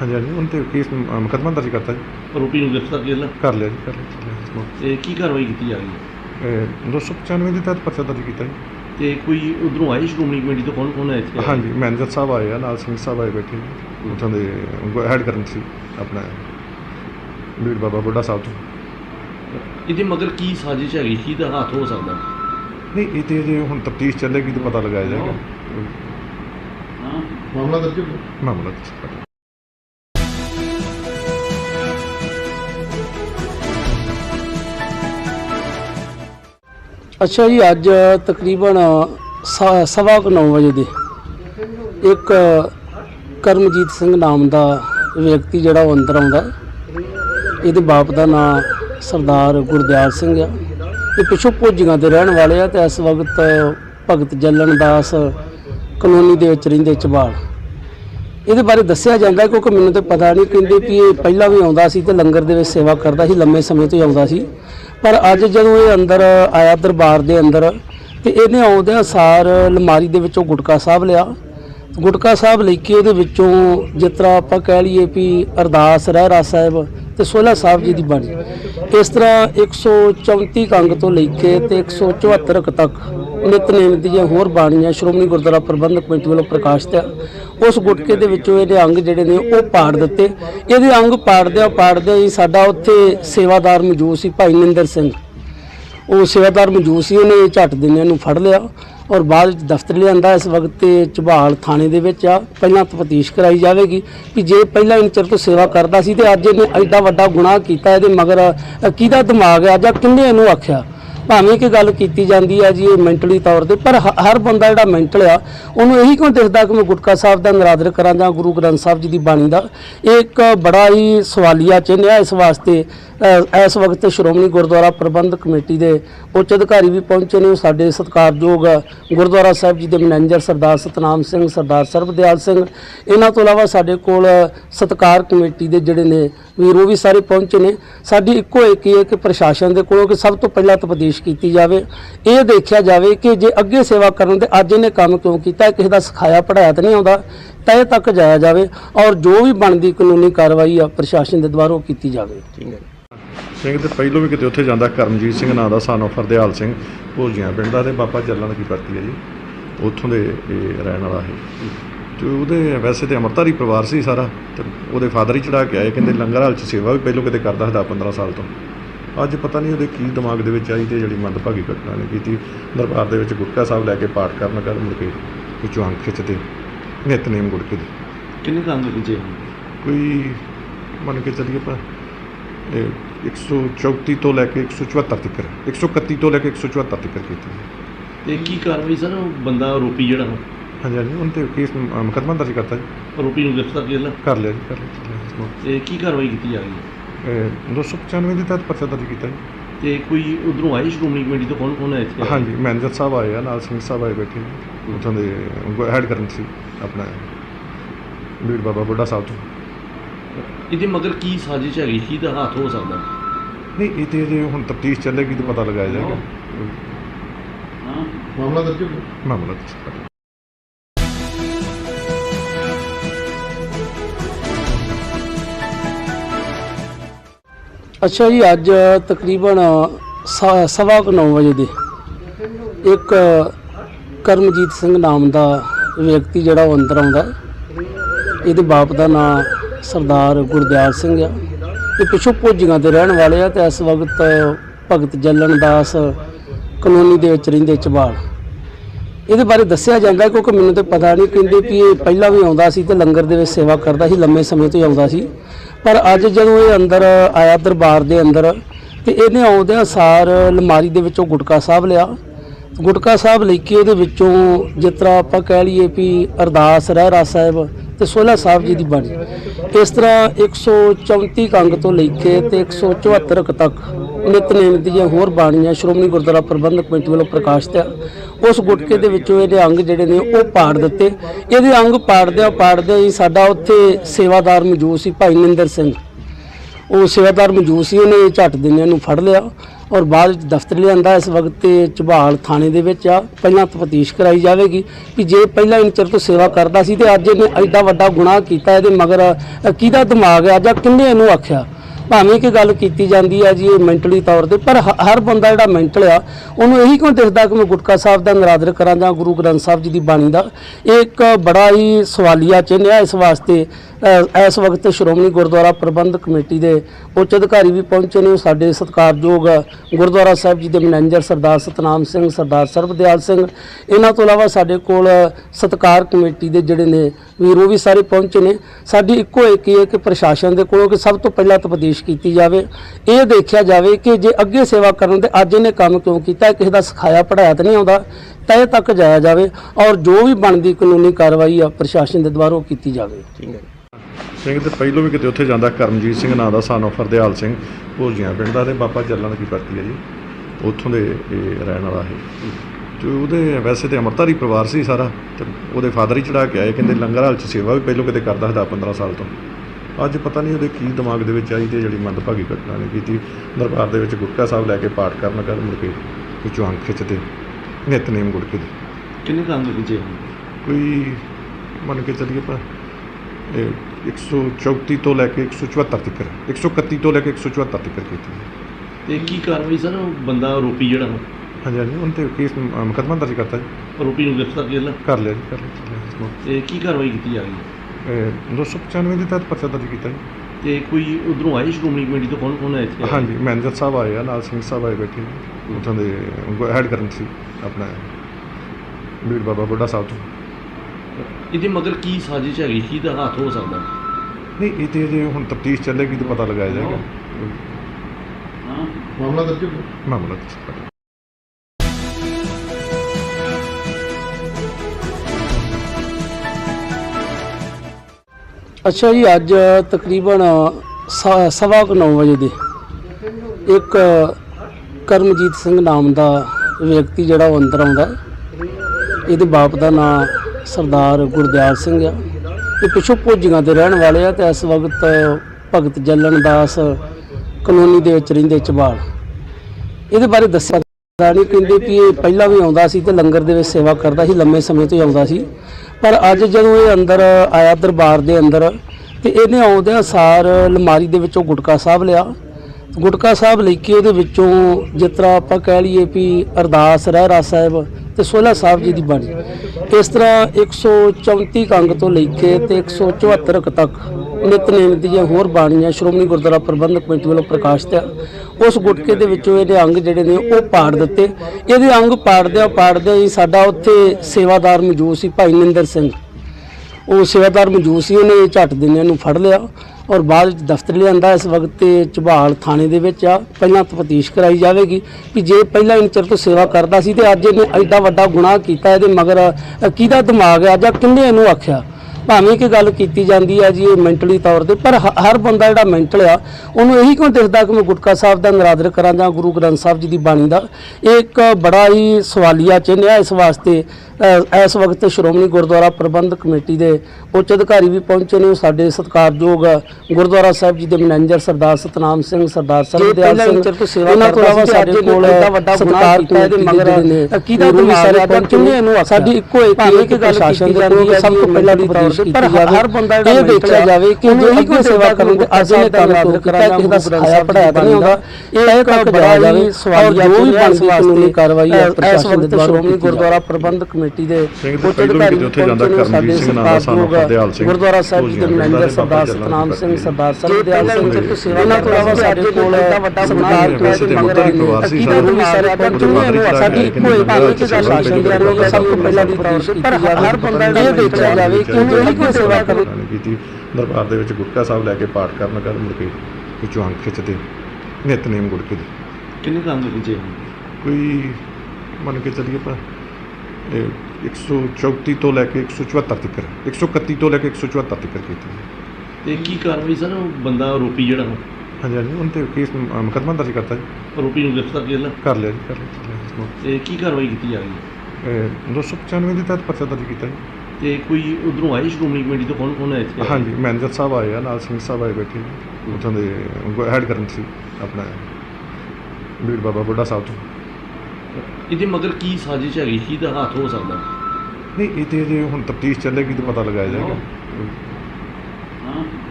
ਹਾਂਜੀ ਹਾਂਜੀ ਉਹਨਾਂ ਤੇ ਕੇਸ ਮੁਕੱਦਮਾ ਦਰਜ ਕਰਤਾ ਜੀ। ਆਰੋਪੀ ਨੂੰ ਗ੍ਰਿਫਤਾਰ ਕਰ ਲਿਆ ਕਰ ਲਿਆ ਜੀ ਕਰ ਲਿਆ, ਕਰ ਲਿਆ ਇਸ ਨੂੰ। ਤੇ ਕੀ ਕਾਰਵਾਈ ਕੀਤੀ ਜਾ ਰਹੀ ਹੈ? ਇਹ 295 ਦੇ ਤਹਿਤ ਪਰਚਾ ਦਰਜ ਕੀਤਾ ਜੀ। ਤੇ ਕੋਈ ਉਧਰੋਂ ਆਏ ਸ਼੍ਰੋਮਣੀ ਕਮੇਟੀ ਤੋਂ? ਕੌਣ ਕੌਣ ਆਇਆ ਇੱਥੇ ਹਾਂਜੀ ਮੈਨੇਜਰ ਸਾਹਿਬ ਆਏ ਆ ਨਾਲ ਸਿੰਘ ਸਾਹਿਬ ਆਏ ਬੈਠੇ ਨੇ। ਉੱਥੋਂ ਦੇ ਹੈਡ ਕਰਨ ਸੀ ਆਪਣਾ ਬੀੜ ਬਾਬਾ ਬੁੱਢਾ ਸਾਹਿਬ ਤੋਂ। ਇਹਦੇ ਮਗਰ ਕੀ ਸਾਜ਼ਿਸ਼ ਹੈਗੀ ਕੀ ਦਾ ਹੱਥ ਹੋ ਸਕਦਾ। ਨਹੀਂ ਇਹ ਤੇ ਜੇ ਹੁਣ ਤਫਤੀਸ਼ ਚੱਲੇਗੀ ਤਾਂ ਪਤਾ ਲਗਾਇਆ ਜਾਏਗਾ। ਮਾਮਲਾ ਦਰਜ ਮਾਮਲਾ ਦਰਜ ਕਰ ਅੱਛਾ ਜੀ, ਅੱਜ ਤਕਰੀਬਨ ਸ- ਸਵਾ ਕੁ ਨੌ ਵਜੇ ਦੇ ਇੱਕ ਕਰਮਜੀਤ ਸਿੰਘ ਨਾਮ ਦਾ ਵਿਅਕਤੀ ਜਿਹੜਾ ਉਹ ਅੰਦਰ ਆਉਂਦਾ। ਇਹਦੇ ਬਾਪ ਦਾ ਨਾਮ ਸਰਦਾਰ ਗੁਰਦਿਆਲ ਸਿੰਘ ਆ। ਇਹ ਪਿਛੋਂ ਭੋਜੀਆਂ ਦੇ ਰਹਿਣ ਵਾਲੇ ਆ ਤੇ ਇਸ ਵਕਤ ਭਗਤ ਜੱਲਣ ਦਾਸ ਕਲੋਨੀ ਦੇ ਵਿੱਚ ਰਹਿੰਦੇ ਚਬਾਲ। ਇਹਦੇ ਬਾਰੇ ਦੱਸਿਆ ਜਾਂਦਾ ਕਿਉਂਕਿ ਮੈਨੂੰ ਤਾਂ ਪਤਾ ਨਹੀਂ ਕਹਿੰਦੇ ਵੀ ਇਹ ਪਹਿਲਾਂ ਵੀ ਆਉਂਦਾ ਸੀ ਤੇ ਲੰਗਰ ਦੇ ਵਿੱਚ ਸੇਵਾ ਕਰਦਾ ਸੀ, ਲੰਮੇ ਸਮੇਂ ਤੋਂ ਹੀ ਆਉਂਦਾ ਸੀ। ਪਰ ਅੱਜ ਜਦੋਂ ਇਹ ਅੰਦਰ ਆਇਆ ਦਰਬਾਰ ਦੇ ਅੰਦਰ ਤੇ ਇਹਨੇ ਆਉਂਦਿਆਂ ਸਾਰ ਅਲਮਾਰੀ ਦੇ ਵਿੱਚੋਂ ਗੁਟਕਾ ਸਾਹਿਬ ਲਿਆ। ਗੁਟਕਾ ਸਾਹਿਬ ਲੈ ਕੇ ਉਹਦੇ ਵਿੱਚੋਂ ਜਿਸ ਤਰ੍ਹਾਂ ਆਪਾਂ ਕਹਿ ਲਈਏ ਵੀ ਅਰਦਾਸ ਰਹਿਰਾ ਸਾਹਿਬ ਤੇ ਸੋਲਾ ਸਾਹਿਬ ਜੀ ਦੀ ਬਾਣੀ। ਇਸ ਤਰ੍ਹਾਂ 134 ਕੰਗ ਤੋਂ ਲੈ ਕੇ ਤੇ 174 ਕੁ ਤੱਕ ਨਿਤਨੇਮ ਦੀਆਂ ਹੋਰ ਬਾਣੀਆਂ ਸ਼੍ਰੋਮਣੀ ਗੁਰਦੁਆਰਾ ਪ੍ਰਬੰਧਕ ਕਮੇਟੀ ਵੱਲੋਂ ਪ੍ਰਕਾਸ਼ਿਤ ਆ। ਉਸ ਗੁਟਕੇ ਦੇ ਵਿੱਚੋਂ ਇਹਦੇ ਅੰਗ ਜਿਹੜੇ ਨੇ ਉਹ ਪਾੜ ਦਿੱਤੇ। ਇਹਦੇ ਅੰਗ ਪਾੜਦਿਆਂ ਪਾੜਦਿਆਂ ਹੀ ਸਾਡਾ ਉੱਥੇ ਸੇਵਾਦਾਰ ਮੌਜੂਦ ਸੀ ਭਾਈ ਨਿੰਦਰ ਸਿੰਘ। ਉਹ ਸੇਵਾਦਾਰ ਮੌਜੂਦ ਸੀ, ਉਹਨੇ ਝੱਟ ਦਿਨਿਆਂ ਨੂੰ ਫੜ ਲਿਆ। ਔਰ ਬਾਅਦ ਵਿੱਚ ਦਫ਼ਤਰ ਲਿਆਂਦਾ ਇਸ ਵਕਤ ਤੇ ਝਬਾਲ ਥਾਣੇ ਦੇ ਵਿੱਚ ਆ। ਪਹਿਲਾਂ ਤਫਤੀਸ਼ ਕਰਾਈ ਜਾਵੇਗੀ ਕਿ ਜੇ ਪਹਿਲਾਂ ਇੰਚਰ ਤੋਂ ਸੇਵਾ ਕਰਦਾ ਸੀ ਤੇ ਅੱਜ ਇਹਨੇ ਐਡਾ ਵੱਡਾ ਗੁਨਾਹ ਕੀਤਾ ਇਹਦੇ ਮਗਰ ਕਿਹਦਾ ਦਿਮਾਗ ਆ ਜਾਂ ਕਿੰਨੇ ਇਹਨੂੰ ਆਖਿਆ? ਭਾਵੇਂ ਕਿ ਗੱਲ ਕੀਤੀ ਜਾਂਦੀ ਹੈ ਜੀ ਇਹ ਮੈਂਟਲੀ ਤੌਰ ਤੇ ਪਰ ਹ- ਹਰ ਬੰਦਾ ਜਿਹੜਾ ਮੈਂਟਲ ਆ ਉਹਨੂੰ ਇਹੀ ਕਿਉਂ ਦਿਖਦਾ ਕਿ ਮੈਂ ਗੁਟਕਾ ਸਾਹਿਬ ਦਾ ਨਰਾਦਰ ਕਰਾਂ ਜਾਂ ਗੁਰੂ ਗ੍ਰੰਥ ਸਾਹਿਬ ਜੀ ਦੀ ਬਾਣੀ ਦਾ? ਇਹ ਇੱਕ ਬੜਾ ਹੀ ਸਵਾਲੀਆ ਚਿੰਨ੍ਹ ਆ ਇਸ ਵਾਸਤੇ ਅ, ਇਸ ਵਕਤ ਸ਼੍ਰੋਮਣੀ ਗੁਰਦੁਆਰਾ ਪ੍ਰਬੰਧਕ ਕਮੇਟੀ ਦੇ ਉੱਚ ਅਧਿਕਾਰੀ ਵੀ ਪਹੁੰਚੇ ਨੇ ਸਾਡੇ ਸਤਿਕਾਰਯੋਗ ਗੁਰਦੁਆਰਾ ਸਾਹਿਬ ਜੀ ਦੇ ਮੈਨੇਜਰ ਸਰਦਾਰ ਸਤਨਾਮ ਸਿੰਘ ਸਰਦਾਰ ਸਰਬਦਿਆਲ ਸਿੰਘ। ਇਹਨਾਂ ਤੋਂ ਇਲਾਵਾ ਸਾਡੇ ਕੋਲ ਸਤਕਾਰ ਕਮੇਟੀ ਦੇ ਜਿਹੜੇ ਨੇ ਵੀਰ ਉਹ ਵੀ ਸਾਰੇ ਪਹੁੰਚੇ ਨੇ। ਸਾਡੀ ਇੱਕੋ ਇੱਕ ਹੀ ਹੈ ਕਿ ਪ੍ਰਸ਼ਾਸਨ ਦੇ ਕੋਲੋਂ ਕਿ ਸਭ ਤੋਂ ਪਹਿਲਾਂ ਤਫਤੀਸ਼ ਕੀਤੀ ਜਾਵੇ। ਇਹ ਦੇਖਿਆ ਜਾਵੇ ਕਿ ਜੇ ਅੱਗੇ ਸੇਵਾ ਕਰਨ ਤੇ ਅੱਜ ਇਹਨੇ ਕੰਮ ਕਿਉਂ ਕੀਤਾ ਕਿਸੇ ਦਾ ਸਿਖਾਇਆ ਪੜਾਇਆ ਤਾਂ ਨਹੀਂ ਆਉਂਦਾ ਤੈ ਤੱਕ ਜਾਇਆ ਜਾਵੇ ਔਰ ਜੋ ਵੀ ਬਣਦੀ ਕਾਨੂੰਨੀ ਕਾਰਵਾਈ ਆ ਪ੍ਰਸ਼ਾਸਨ ਦੇ ਦੁਆਰਾ ਉਹ ਕੀਤੀ ਜਾਵੇ। ਸਿੰਘ ਤੇ ਪਹਿਲੋਂ ਵੀ ਕਿਤੇ ਉੱਥੇ ਜਾਂਦਾ ਕਰਮਜੀਤ ਸਿੰਘ ਨਾਂ ਦਾ ਸਾਨੂੰ ਫਰਦਿਆਲ ਸਿੰਘ ਭੋਜੀਆਂ ਪਿੰਡ ਦਾ ਤੇ ਬਾਬਾ ਚੱਲਣ ਦੀ ਪਰਤੀ ਹੈ ਜੀ। ਉੱਥੋਂ ਦੇ ਇਹ ਰਹਿਣ ਵਾਲਾ ਹੈ ਤੇ ਉਹਦੇ ਵੈਸੇ ਤੇ ਅੰਮ੍ਰਿਤਧਾਰੀ ਪਰਿਵਾਰ ਸੀ ਸਾਰਾ ਤੇ ਉਹਦੇ ਫਾਦਰ ਹੀ ਚੜਾ ਕੇ ਆਏ ਕਹਿੰਦੇ ਲੰਗਰ ਹਾਲ ਚ ਸੇਵਾ ਵੀ ਪਹਿਲੋਂ ਕਿਤੇ ਕਰਦਾ ਸੀ 15 ਸਾਲ ਤੋਂ। ਅੱਜ ਪਤਾ ਨਹੀਂ ਉਹਦੇ ਕੀ ਦਿਮਾਗ ਦੇ ਵਿੱਚ ਆਈ ਤੇ ਜਿਹੜੀ ਮੰਦਭਾਗੀ ਘਟਨਾ ਨੇ ਕੀਤੀ। ਦਰਬਾਰ ਦੇ ਵਿੱਚ ਗੁਟਕਾ ਸਾਹਿਬ ਲੈ ਕੇ ਪਾਠ ਕਰਨ ਕਰ ਮੁੜ ਕੇ ਵਿੱਚੋਂ ਅੰਖ ਖਿੱਚਦੇ। ਨਿਤਨੇਮ ਗੁਟਕੇ ਦੀ। ਕਿੰਨੇ ਕੰਮ ਕੀਤੇ ਕੋਈ ਮੰਨ ਕੇ ਚੱਲੀਏ ਇਹ 134 ਤੋਂ ਲੈ ਕੇ 174 ਤੱਕ 131 ਤੋਂ ਲੈ ਕੇ 174 ਤੱਕ ਕੀਤੀ। ਤੇ ਕੀ ਕਾਰਵਾਈ ਸਰ? ਉਹ ਬੰਦਾ ਆਰੋਪੀ ਜਿਹੜਾ ਹਾਂਜੀ ਹਾਂਜੀ ਉਹਨਾਂ ਤੇ ਕੇਸ ਮੁਕੱਦਮਾ ਦਰਜ ਕਰਤਾ ਜੀ। ਆਰੋਪੀ ਨੂੰ ਗ੍ਰਿਫਤਾਰ ਕਰ ਲਿਆ? ਕਰ ਲਿਆ ਜੀ ਕਰ ਲਿਆ। ਤੇ ਕੀ ਕਾਰਵਾਈ ਕੀਤੀ ਜਾ ਰਹੀ ਹੈ? 295 ਦੇ ਤਹਿਤ ਪਰਚਾ ਦਰਜ ਕੀਤਾ ਜੀ। ਤੇ ਕੋਈ ਉਧਰੋਂ ਆਏ ਸ਼੍ਰੋਮਣੀ ਕਮੇਟੀ ਤੋਂ? ਕੌਣ ਕੌਣ ਆਇਆ ਇੱਥੇ ਹਾਂਜੀ ਮੈਨੇਜਰ ਸਾਹਿਬ ਆਏ ਆ ਨਾਲ ਸਿੰਘ ਸਾਹਿਬ ਆਏ ਬੈਠੇ ਨੇ। ਉੱਥੋਂ ਦੇ ਹੈਡ ਕਰਨ ਸੀ ਆਪਣਾ ਬੀੜ ਬਾਬਾ ਬੁੱਢਾ ਸਾਹਿਬ ਤੋਂ। ਇਹਦੇ ਮਗਰ ਕੀ ਸਾਜ਼ਿਸ਼ ਹੈਗੀ? ਕੀ ਦਾ ਹੱਥ ਹੋ ਸਕਦਾ? ਨਹੀਂ ਇਹ ਤੇ ਜੇ ਹੁਣ ਤਫਤੀਸ਼ ਚੱਲੇਗੀ ਤਾਂ ਪਤਾ ਲਗਾਇਆ ਜਾਏਗਾ। ਮਾਮਲਾ ਦਰਜ ਹੋ ਗਿਆ? ਮਾਮਲਾ ਦਰਜ ਅੱਛਾ ਜੀ, ਅੱਜ ਤਕਰੀਬਨ, ਸ- ਸਵਾ ਕੁ ਨੌ ਵਜੇ ਦੇ ਇੱਕ ਕਰਮਜੀਤ ਸਿੰਘ ਨਾਮ ਦਾ ਵਿਅਕਤੀ ਜਿਹੜਾ ਉਹ ਅੰਦਰ ਆਉਂਦਾ। ਇਹਦੇ ਬਾਪ ਦਾ ਨਾਮ ਸਰਦਾਰ ਗੁਰਦਿਆਲ ਸਿੰਘ ਆ। ਇਹ ਪਿਛੋਂ ਭੋਜੀਆਂ ਦੇ ਰਹਿਣ ਵਾਲੇ ਆ ਤੇ ਇਸ ਵਕਤ ਭਗਤ ਜੱਲਣ ਦਾਸ ਕਲੋਨੀ ਦੇ ਵਿੱਚ ਰਹਿੰਦੇ ਚਬਾਲ। ਇਹਦੇ ਬਾਰੇ ਦੱਸਿਆ ਜਾਂਦਾ ਕਿਉਂਕਿ ਮੈਨੂੰ ਤੇ ਪਤਾ ਨਹੀਂ ਕਹਿੰਦੇ ਕਿ ਇਹ ਪਹਿਲਾਂ ਵੀ ਆਉਂਦਾ ਸੀ ਤੇ ਲੰਗਰ ਦੇ ਵਿੱਚ ਸੇਵਾ ਕਰਦਾ ਸੀ, ਲੰਮੇ ਸਮੇਂ ਤੋਂ ਹੀ ਆਉਂਦਾ ਸੀ। ਪਰ ਅੱਜ ਜਦੋਂ ਇਹ ਅੰਦਰ ਆਇਆ ਦਰਬਾਰ ਦੇ ਅੰਦਰ ਤੇ ਇਹਨੇ ਆਉਂਦਿਆਂ ਸਾਰ ਅਲਮਾਰੀ ਦੇ ਵਿੱਚੋਂ ਗੁਟਕਾ ਸਾਹਿਬ ਲਿਆ। ਗੁਟਕਾ ਸਾਹਿਬ ਲੈ ਕੇ ਉਹਦੇ ਵਿੱਚੋਂ ਜਿਸ ਤਰ੍ਹਾਂ ਆਪਾਂ ਕਹਿ ਲਈਏ ਵੀ ਅਰਦਾਸ ਰਹਿਰਾ ਸਾਹਿਬ ਤੇ ਸੋਲਾ ਸਾਹਿਬ ਜੀ ਦੀ ਬਾਣੀ। ਇਸ ਤਰ੍ਹਾਂ 134 ਕੰਗ ਤੋਂ ਲੈ ਕੇ ਤੇ 174 ਕੁ ਤੱਕ ਨਿਤਨੇਮ ਦੀਆਂ ਹੋਰ ਬਾਣੀਆਂ ਸ਼੍ਰੋਮਣੀ ਗੁਰਦੁਆਰਾ ਪ੍ਰਬੰਧਕ ਕਮੇਟੀ ਵੱਲੋਂ ਪ੍ਰਕਾਸ਼ਿਤ ਆ। ਉਸ ਗੁਟਕੇ ਦੇ ਵਿੱਚੋਂ ਇਹਦੇ ਅੰਗ ਜਿਹੜੇ ਨੇ ਉਹ ਪਾੜ ਦਿੱਤੇ। ਇਹਦੇ ਅੰਗ ਪਾੜਦਿਆਂ ਪਾੜਦਿਆਂ ਹੀ ਸਾਡਾ ਉੱਥੇ ਸੇਵਾਦਾਰ ਮੌਜੂਦ ਸੀ ਭਾਈ ਨਿੰਦਰ ਸਿੰਘ। ਉਹ ਸੇਵਾਦਾਰ ਮੌਜੂਦ ਸੀ, ਉਹਨੇ ਝੱਟ ਦਿਨਿਆਂ ਨੂੰ ਫੜ ਲਿਆ ਔਰ ਬਾਅਦ ਵਿੱਚ ਦਫ਼ਤਰ ਲਿਆਂਦਾ। ਇਸ ਵਕਤ ਤੇ ਝਬਾਲ ਥਾਣੇ ਦੇ ਵਿੱਚ ਆ। ਪਹਿਲਾਂ ਤਫਤੀਸ਼ ਕਰਾਈ ਜਾਵੇਗੀ ਕਿ ਜੇ ਪਹਿਲਾਂ ਇਨ ਚਿਰ ਤੋਂ ਸੇਵਾ ਕਰਦਾ ਸੀ ਤੇ ਅੱਜ ਇਹਨੇ ਐਡਾ ਵੱਡਾ ਗੁਨਾਹ ਕੀਤਾ ਇਹਦੇ ਮਗਰ ਕਿਹਦਾ ਦਿਮਾਗ ਆ ਜਾਂ ਕਿੰਨੇ ਇਹਨੂੰ ਆਖਿਆ? ਭਾਵੇਂ ਕਿ ਗੱਲ ਕੀਤੀ ਜਾਂਦੀ ਹੈ ਜੀ ਇਹ ਮੈਂਟਲੀ ਤੌਰ ਤੇ ਪਰ ਹ- ਹਰ ਬੰਦਾ ਜਿਹੜਾ ਮੈਂਟਲ ਆ ਉਹਨੂੰ ਇਹੀ ਕਿਉਂ ਦਿਖਦਾ ਕਿ ਮੈਂ ਗੁਟਕਾ ਸਾਹਿਬ ਦਾ ਨਰਾਦਰ ਕਰਾਂ ਜਾਂ ਗੁਰੂ ਗ੍ਰੰਥ ਸਾਹਿਬ ਜੀ ਦੀ ਬਾਣੀ ਦਾ? ਇਹ ਇੱਕ ਬੜਾ ਹੀ ਸਵਾਲੀਆ ਚਿੰਨ੍ਹ ਆ ਇਸ ਵਾਸਤੇ ਅ, ਇਸ ਵਕਤ ਸ਼੍ਰੋਮਣੀ ਗੁਰਦੁਆਰਾ ਪ੍ਰਬੰਧਕ ਕਮੇਟੀ ਦੇ ਉੱਚ ਅਧਿਕਾਰੀ ਵੀ ਪਹੁੰਚੇ ਨੇ ਉਹ ਸਾਡੇ ਸਤਿਕਾਰਯੋਗ ਗੁਰਦੁਆਰਾ ਸਾਹਿਬ ਜੀ ਦੇ ਮੈਨੇਜਰ ਸਰਦਾਰ ਸਤਨਾਮ ਸਿੰਘ ਸਰਦਾਰ ਸਰਬਦਿਆਲ ਸਿੰਘ। ਇਹਨਾਂ ਤੋਂ ਇਲਾਵਾ ਸਾਡੇ ਕੋਲ ਸਤਿਕਾਰ ਕਮੇਟੀ ਦੇ ਜਿਹੜੇ ਨੇ ਵੀਰ ਉਹ ਵੀ ਸਾਰੇ ਪਹੁੰਚੇ ਨੇ। ਸਾਡੀ ਇੱਕੋ ਇੱਕ ਹੀ ਹੈ ਕਿ ਪ੍ਰਸ਼ਾਸਨ ਦੇ ਕੋਲੋਂ ਕਿ ਸਭ ਤੋਂ ਪਹਿਲਾਂ ਤਪਦੇਸ਼ ਕੀਤੀ ਜਾਵੇ। ਇਹ ਦੇਖਿਆ ਜਾਵੇ ਕਿ ਜੇ ਅੱਗੇ ਸੇਵਾ ਕਰਨ ਦੇ ਅੱਜ ਇਹਨੇ ਕੰਮ ਕਿਉਂ ਕੀਤਾ ਕਿਸੇ ਦਾ ਸਿਖਾਇਆ ਪੜਾਇਆ ਤਾਂ ਨਹੀਂ ਆਉਂਦਾ, ਤੈ ਤੱਕ ਜਾਇਆ ਜਾਵੇ ਔਰ ਜੋ ਵੀ ਬਣਦੀ ਕਾਨੂੰਨੀ ਕਾਰਵਾਈ ਆ ਪ੍ਰਸ਼ਾਸਨ ਦੇ ਦੁਆਰਾ ਉਹ ਕੀਤੀ ਜਾਵੇ। ਸਿੰਘ ਤੇ ਪਹਿਲੋਂ ਵੀ ਕਿਤੇ ਉੱਥੇ ਜਾਂਦਾ, ਕਰਮਜੀਤ ਸਿੰਘ ਨਾਂ ਦਾ ਸਾਨੂੰ ਫਰਦਿਆਲ ਸਿੰਘ, ਭੋਜੀਆਂ ਪਿੰਡ ਦਾ ਤੇ ਬਾਬਾ ਚੱਲਣ ਦੀ ਪਰਤੀ ਹੈ ਜੀ। ਉੱਥੋਂ ਦੇ ਇਹ ਰਹਿਣ ਵਾਲਾ ਹੈ ਤੇ ਉਹਦੇ ਵੈਸੇ ਤੇ ਅੰਮ੍ਰਿਤਧਾਰੀ ਪਰਿਵਾਰ ਸੀ ਸਾਰਾ, ਤੇ ਉਹਦੇ ਫਾਦਰ ਹੀ ਚੜਾ ਕੇ ਆਏ, ਕਹਿੰਦੇ ਲੰਗਰ ਹਾਲ ਚ ਸੇਵਾ ਵੀ ਪਹਿਲੋਂ ਕਿਤੇ ਕਰਦਾ ਸੀ 15 ਸਾਲ ਤੋਂ। ਅੱਜ ਪਤਾ ਨਹੀਂ ਉਹਦੇ ਕੀ ਦਿਮਾਗ ਦੇ ਵਿੱਚ ਆਈ ਤੇ ਜਿਹੜੀ ਮੰਦਭਾਗੀ ਘਟਨਾ ਨੇ ਕੀਤੀ। ਦਰਬਾਰ ਦੇ ਵਿੱਚ ਗੁਟਕਾ ਸਾਹਿਬ ਲੈ ਕੇ ਪਾਠ ਕਰਨ ਕਰ ਮੁੜ ਕੇ ਵਿੱਚੋਂ ਅੰਖ ਖਿੱਚਦੇ ਨਿਤਨੇਮ ਗੁਟਕੇ ਦੀ। ਕਿੰਨੇ ਕੰਮ ਕੀਤੇ ਕੋਈ ਮੰਨ ਕੇ ਚੱਲੀਏ ਇਹ 134 ਤੋਂ ਲੈ ਕੇ 174 ਤੱਕ 131 ਤੋਂ ਲੈ ਕੇ 174 ਤੱਕ ਕੀਤੀ ਤੇ ਕੀ ਕਾਰਵਾਈ ਸਰ ਉਹ ਬੰਦਾ ਆਰੋਪੀ ਜਿਹੜਾ ਹਾਂਜੀ ਹਾਂਜੀ ਉਹਨਾਂ ਤੇ ਕੇਸ ਮੁਕੱਦਮਾ ਦਰਜ ਕਰਤਾ ਜੀ। ਆਰੋਪੀ ਨੂੰ ਗ੍ਰਿਫਤਾਰ ਕਰ ਲਿਆ? ਕਰ ਲਿਆ ਜੀ ਕਰ ਲਿਆ। ਤੇ ਕੀ ਕਾਰਵਾਈ ਕੀਤੀ ਜਾ ਰਹੀ ਹੈ? 295 ਦੇ ਤਹਿਤ ਪਰਚਾ ਦਰਜ ਕੀਤਾ ਜੀ। ਤੇ ਕੋਈ ਉਧਰੋਂ ਆਏ ਸ਼੍ਰੋਮਣੀ ਕਮੇਟੀ ਤੋਂ? ਕੌਣ ਕੌਣ ਆਇਆ ਇੱਥੇ? ਹਾਂਜੀ ਮੈਨੇਜਰ ਸਾਹਿਬ ਆਏ ਆ ਨਾਲ ਸਿੰਘ ਸਾਹਿਬ ਆਏ ਬੈਠੇ ਨੇ। ਉੱਥੋਂ ਦੇ ਹੈਡ ਕਰਨ ਸੀ ਆਪਣਾ ਬੀੜ ਬਾਬਾ ਬੁੱਢਾ ਸਾਹਿਬ ਤੋਂ। ਇਹਦੇ ਮਗਰ ਕੀ ਸਾਜ਼ਿਸ਼ ਹੈਗੀ? ਕੀ ਦਾ ਹੱਥ ਹੋ ਸਕਦਾ? ਨਹੀਂ ਇਹ ਤੇ ਜੇ ਹੁਣ ਤਫਤੀਸ਼ ਚੱਲੇਗੀ ਤਾਂ ਪਤਾ ਲਗਾਇਆ ਜਾਏਗਾ। ਮਾਮਲਾ ਦਰਜ ਮਾਮਲਾ ਦਰਜ ਅੱਛਾ ਜੀ, ਅੱਜ ਤਕਰੀਬਨ ਸ- ਸਵਾ ਕੁ ਨੌ ਵਜੇ ਦੇ ਇੱਕ ਕਰਮਜੀਤ ਸਿੰਘ ਨਾਮ ਦਾ ਵਿਅਕਤੀ ਜਿਹੜਾ ਉਹ ਅੰਦਰ ਆਉਂਦਾ ਇਹਦੇ ਬਾਪ ਦਾ ਨਾਮ ਸਰਦਾਰ ਗੁਰਦਿਆਲ ਸਿੰਘ ਆ। ਇਹ ਪਿਛੋਂ ਭੋਜੀਆਂ ਦੇ ਰਹਿਣ ਵਾਲੇ ਆ ਤੇ ਇਸ ਵਕਤ ਭਗਤ ਜੱਲਣ ਦਾਸ ਕਲੋਨੀ ਦੇ ਵਿੱਚ ਰਹਿੰਦੇ ਚਬਾਲ। ਇਹਦੇ ਬਾਰੇ ਦੱਸਿਆ ਜਾਂਦਾ ਨਹੀਂ, ਕਹਿੰਦੇ ਕਿ ਇਹ ਪਹਿਲਾਂ ਵੀ ਆਉਂਦਾ ਸੀ ਤੇ ਲੰਗਰ ਦੇ ਵਿੱਚ ਸੇਵਾ ਕਰਦਾ ਸੀ, ਲੰਮੇ ਸਮੇਂ ਤੋਂ ਆਉਂਦਾ ਸੀ। ਪਰ ਅੱਜ ਜਦੋਂ ਇਹ ਅੰਦਰ ਆਇਆ ਦਰਬਾਰ ਦੇ ਅੰਦਰ, ਤੇ ਇਹਨੇ ਆਉਂਦਿਆਂ ਸਾਰ ਅਲਮਾਰੀ ਦੇ ਵਿੱਚੋਂ ਗੁਟਕਾ ਸਾਹਿਬ ਲਿਆ। ਗੁਟਕਾ ਸਾਹਿਬ ਲੈ ਕੇ ਉਹਦੇ ਵਿੱਚੋਂ ਜਿਸ ਤਰ੍ਹਾਂ ਆਪਾਂ ਕਹਿ ਲਈਏ ਵੀ ਅਰਦਾਸ ਰਹਿਰਾ ਸਾਹਿਬ ਤੇ ਸੋਹਲਾ ਸਾਹਿਬ ਜੀ ਦੀ ਬਾਣੀ। ਇਸ ਤਰ੍ਹਾਂ 134 ਅੰਗ ਤੋਂ ਲੈ ਕੇ ਤੇ 174 ਕੁ ਤੱਕ ਨਿਤਨੇਮ ਦੀਆਂ ਹੋਰ ਬਾਣੀਆਂ ਸ਼੍ਰੋਮਣੀ ਗੁਰਦੁਆਰਾ ਪ੍ਰਬੰਧਕ ਕਮੇਟੀ ਵੱਲੋਂ ਪ੍ਰਕਾਸ਼ਿਤ ਆ। ਉਸ ਗੁਟਕੇ ਦੇ ਵਿੱਚੋਂ ਇਹਦੇ ਅੰਗ ਜਿਹੜੇ ਨੇ ਉਹ ਪਾੜ ਦਿੱਤੇ। ਇਹਦੇ ਅੰਗ ਪਾੜਦਿਆਂ ਪਾੜਦਿਆਂ ਹੀ ਸਾਡਾ ਉੱਥੇ ਸੇਵਾਦਾਰ ਮੌਜੂਦ ਸੀ ਭਾਈ ਨਿੰਦਰ ਸਿੰਘ। ਉਹ ਸੇਵਾਦਾਰ ਮੌਜੂਦ ਸੀ, ਉਹਨੇ ਝੱਟ ਦਿਨਿਆਂ ਨੂੰ ਫੜ ਲਿਆ। ਔਰ ਬਾਅਦ ਵਿੱਚ ਦਫ਼ਤਰ ਲਿਆਂਦਾ ਇਸ ਵਕਤ ਤੇ ਝਬਾਲ ਥਾਣੇ ਦੇ ਵਿੱਚ ਆ। ਪਹਿਲਾਂ ਤਫਤੀਸ਼ ਕਰਾਈ ਜਾਵੇਗੀ ਕਿ ਜੇ ਪਹਿਲਾਂ ਇਨ ਚਿਰ ਤੋਂ ਸੇਵਾ ਕਰਦਾ ਸੀ ਤੇ ਅੱਜ ਇਹਨੇ ਐਡਾ ਵੱਡਾ ਗੁਨਾਹ ਕੀਤਾ ਇਹਦੇ ਮਗਰ ਕਿਹਦਾ ਦਿਮਾਗ ਆ ਜਾਂ ਕਿੰਨੇ ਇਹਨੂੰ ਆਖਿਆ? ਭਾਵੇਂ ਕਿ ਗੱਲ ਕੀਤੀ ਜਾਂਦੀ ਆ ਜੀ ਇਹ ਮੈਂਟਲੀ ਤੌਰ ਤੇ ਪਰ ਹ- ਹਰ ਬੰਦਾ ਜਿਹੜਾ ਮੈਂਟਲ ਆ ਉਹਨੂੰ ਇਹੀ ਕਿਉਂ ਦਿਖਦਾ ਕਿ ਮੈਂ ਗੁਟਕਾ ਸਾਹਿਬ ਦਾ ਨਰਾਦਰ ਕਰਾਂ ਜਾਂ ਗੁਰੂ ਗ੍ਰੰਥ ਸਾਹਿਬ ਜੀ ਦੀ ਬਾਣੀ ਦਾ? ਇਹ ਇੱਕ ਬੜਾ ਹੀ ਸਵਾਲੀਆ ਚਿੰਨ੍ਹ ਹੈ ਇਸ ਵਾਸਤੇ ਅ, ਇਸ ਵਕਤ ਸ਼੍ਰੋਮਣੀ ਗੁਰਦੁਆਰਾ ਪ੍ਰਬੰਧਕ ਕਮੇਟੀ ਦੇ ਉੱਚ ਅਧਿਕਾਰੀ ਵੀ ਪਹੁੰਚੇ ਨੇ ਸਾਡੇ ਸਤਿਕਾਰਯੋਗ ਗੁਰਦੁਆਰਾ ਸਾਹਿਬ ਜੀ ਦੇ ਮੈਨੇਜਰ ਸਰਦਾਰ ਸਤਨਾਮ ਸਿੰਘ ਸਰਦਾਰ ਸਰਦਿਆਲ ਸਿੰਘ ਇਹਨਾਂ ਤੋਂ ਇਲਾਵਾ ਸਾਡੇ ਕੋਲ ਸਤਿਕਾਰ ਕਮੇਟੀ ਦੇ ਮਗਰ ਕਿਹਦਾ ਦਿਮਾਗ ਆ ਜਾਂ ਕਿੰਨੇ ਇਹਨੂੰ ਸਾਡੀ ਇੱਕੋ ਇੱਕ ਇਹ ਕਿ ਗੱਲ ਕੀਤੀ ਜਾਂਦੀ ਹੈ ਸਭ ਤੋਂ ਪਹਿਲਾਂ ਦੀ ਤੌਰ ਤੇ ਪਰ ਹਰ ਬੰਦਾ ਇਹ ਦੇਖਿਆ ਜਾਵੇ ਕਿ ਜੇ ਹੀ ਕੋਈ ਸੇਵਾ ਕਰੂਗੇ ਅੱਜ ਇਹ ਕੰਮ ਕਿਉਂ ਕੀਤਾ ਕਿਸੇ ਦਾ ਸਿਖਾਇਆ ਪੜਾਇਆ ਤਾਂ ਨਹੀਂ ਹੁੰਦਾ ਇਹ ਤੱਕ ਬੜਾ ਜਾਵੇ ਸਵਾਲ ਜੋ ਵੀ ਬਣਦੀ ਕਾਨੂੰਨੀ ਕਾਰਵਾਈ ਹੈ ਇਸ ਵਕਤ ਸ਼੍ਰੋਮਣੀ ਗੁਰਦੁਆਰਾ ਪ੍ਰਬੰਧਕ ਕਮੇਟੀ ਦੇ ਤੇ ਵੀ ਕਿਤੇ ਉੱਥੇ ਜਾਂਦਾ ਕਰਮਜੀਤ ਸਿੰਘ ਨਾਂ ਦਾ ਸਾਨੂੰ ਹਰਦਿਆਲ ਸਿੰਘ ਗੁਰਦੁਆਰਾ ਸਾਹਿਬ ਜੀ ਦੇ ਮੈਨੇਜਰ ਸਰਦਾਰ ਸਤਨਾਮ ਸਿੰਘ ਸਰਦਾਰ ਸਰਦਿਆਲ ਸਿੰਘ ਇਹਨਾਂ ਤੋਂ ਇਲਾਵਾ ਸਾਡੇ ਕੋਲ ਸਤਿਕਾਰ ਕਮੇਟੀ ਦੇ ਮਗਰ ਕਿਹਦਾ ਵੀ ਸਾਰੇ ਨੇ ਸਾਡੀ ਇੱਕੋ ਇੱਕ ਭਾਵੇਂ ਕਿ ਸ਼ਾਸਨ ਦੇ ਅੰਦਰ ਸਭ ਤੋਂ ਪਹਿਲਾਂ ਦੀ ਤੌਰ ਤੇ ਪਰ ਹਰ ਬੰਦਾ ਇਹ ਦੇਖਿਆ ਜਾਵੇ ਕਿ ਇਹ ਕੋਈ ਸੇਵਾ ਕਰੂ? ਕੀਤੀ ਦਰਬਾਰ ਦੇ ਵਿੱਚ ਗੁਟਕਾ ਸਾਹਿਬ ਲੈ ਕੇ ਪਾਠ ਕਰਨ ਕਰ ਮੁੜ ਕੇ ਵਿੱਚੋਂ ਅੰਖ ਖਿੱਚਦੇ। ਨਿਤਨੇਮ ਗੁਟਕੇ ਦੇ। ਕਿੰਨੇ ਕੰਮ ਕੀਤੇ ਕੋਈ ਮੰਨ ਕੇ ਚੱਲੀਏ ਆਪਾਂ ਇਹ 134 ਤੋਂ ਲੈ ਕੇ 174 ਤੱਕ 131 ਤੋਂ ਲੈ ਕੇ 174 ਤੱਕ ਕੀਤੀ ਤੇ ਕੀ ਕਾਰਵਾਈ ਸਰ ਉਹ ਬੰਦਾ ਆਰੋਪੀ ਜਿਹੜਾ ਹਾਂਜੀ ਹਾਂਜੀ ਉਹਨਾਂ ਤੇ ਕੇਸ ਮੁਕੱਦਮਾ ਦਰਜ ਕਰਤਾ ਜੀ। ਆਰੋਪੀ ਨੂੰ ਗ੍ਰਿਫਤਾਰ ਕਰ ਲਿਆ? ਕਰ ਲਿਆ ਜੀ ਕਰ ਲਿਆ। ਤੇ ਕੀ ਕਾਰਵਾਈ ਕੀਤੀ ਜਾ ਰਹੀ ਹੈ? ਇਹ 295 ਦੇ ਤਹਿਤ ਪਰਚਾ ਦਰਜ ਕੀਤਾ ਜੀ। ਤੇ ਕੋਈ ਉਧਰੋਂ ਆਏ ਸ਼੍ਰੋਮਣੀ ਕਮੇਟੀ ਤੋਂ? ਕੌਣ ਕੌਣ ਆਇਆ ਇੱਥੇ? ਹਾਂਜੀ ਮੈਨੇਜਰ ਸਾਹਿਬ ਆਏ ਆ ਨਾਲ ਸਿੰਘ ਸਾਹਿਬ ਆਏ ਬੈਠੇ। ਉੱਥੋਂ ਦੇ ਹੈਡ ਕਰਨ ਸੀ ਆਪਣਾ ਬੀੜ ਬਾਬਾ ਬੁੱਢਾ ਸਾਹਿਬ ਤੋਂ। ਇਹਦੇ ਮਗਰ ਕੀ ਸਾਜ਼ਿਸ਼ ਹੈਗੀ? ਕੀ ਦਾ ਹੱਥ ਹੋ ਸਕਦਾ? ਨਹੀਂ ਇਹ ਤੇ ਜੇ ਹੁਣ ਤਫਤੀਸ਼ ਚੱਲੇਗੀ ਤਾਂ ਪਤਾ ਲਗਾਇਆ ਜਾਏਗਾ।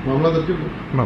ਮਾਮਲਾ ਦਰਜ ਹੋ ਗਿਆ।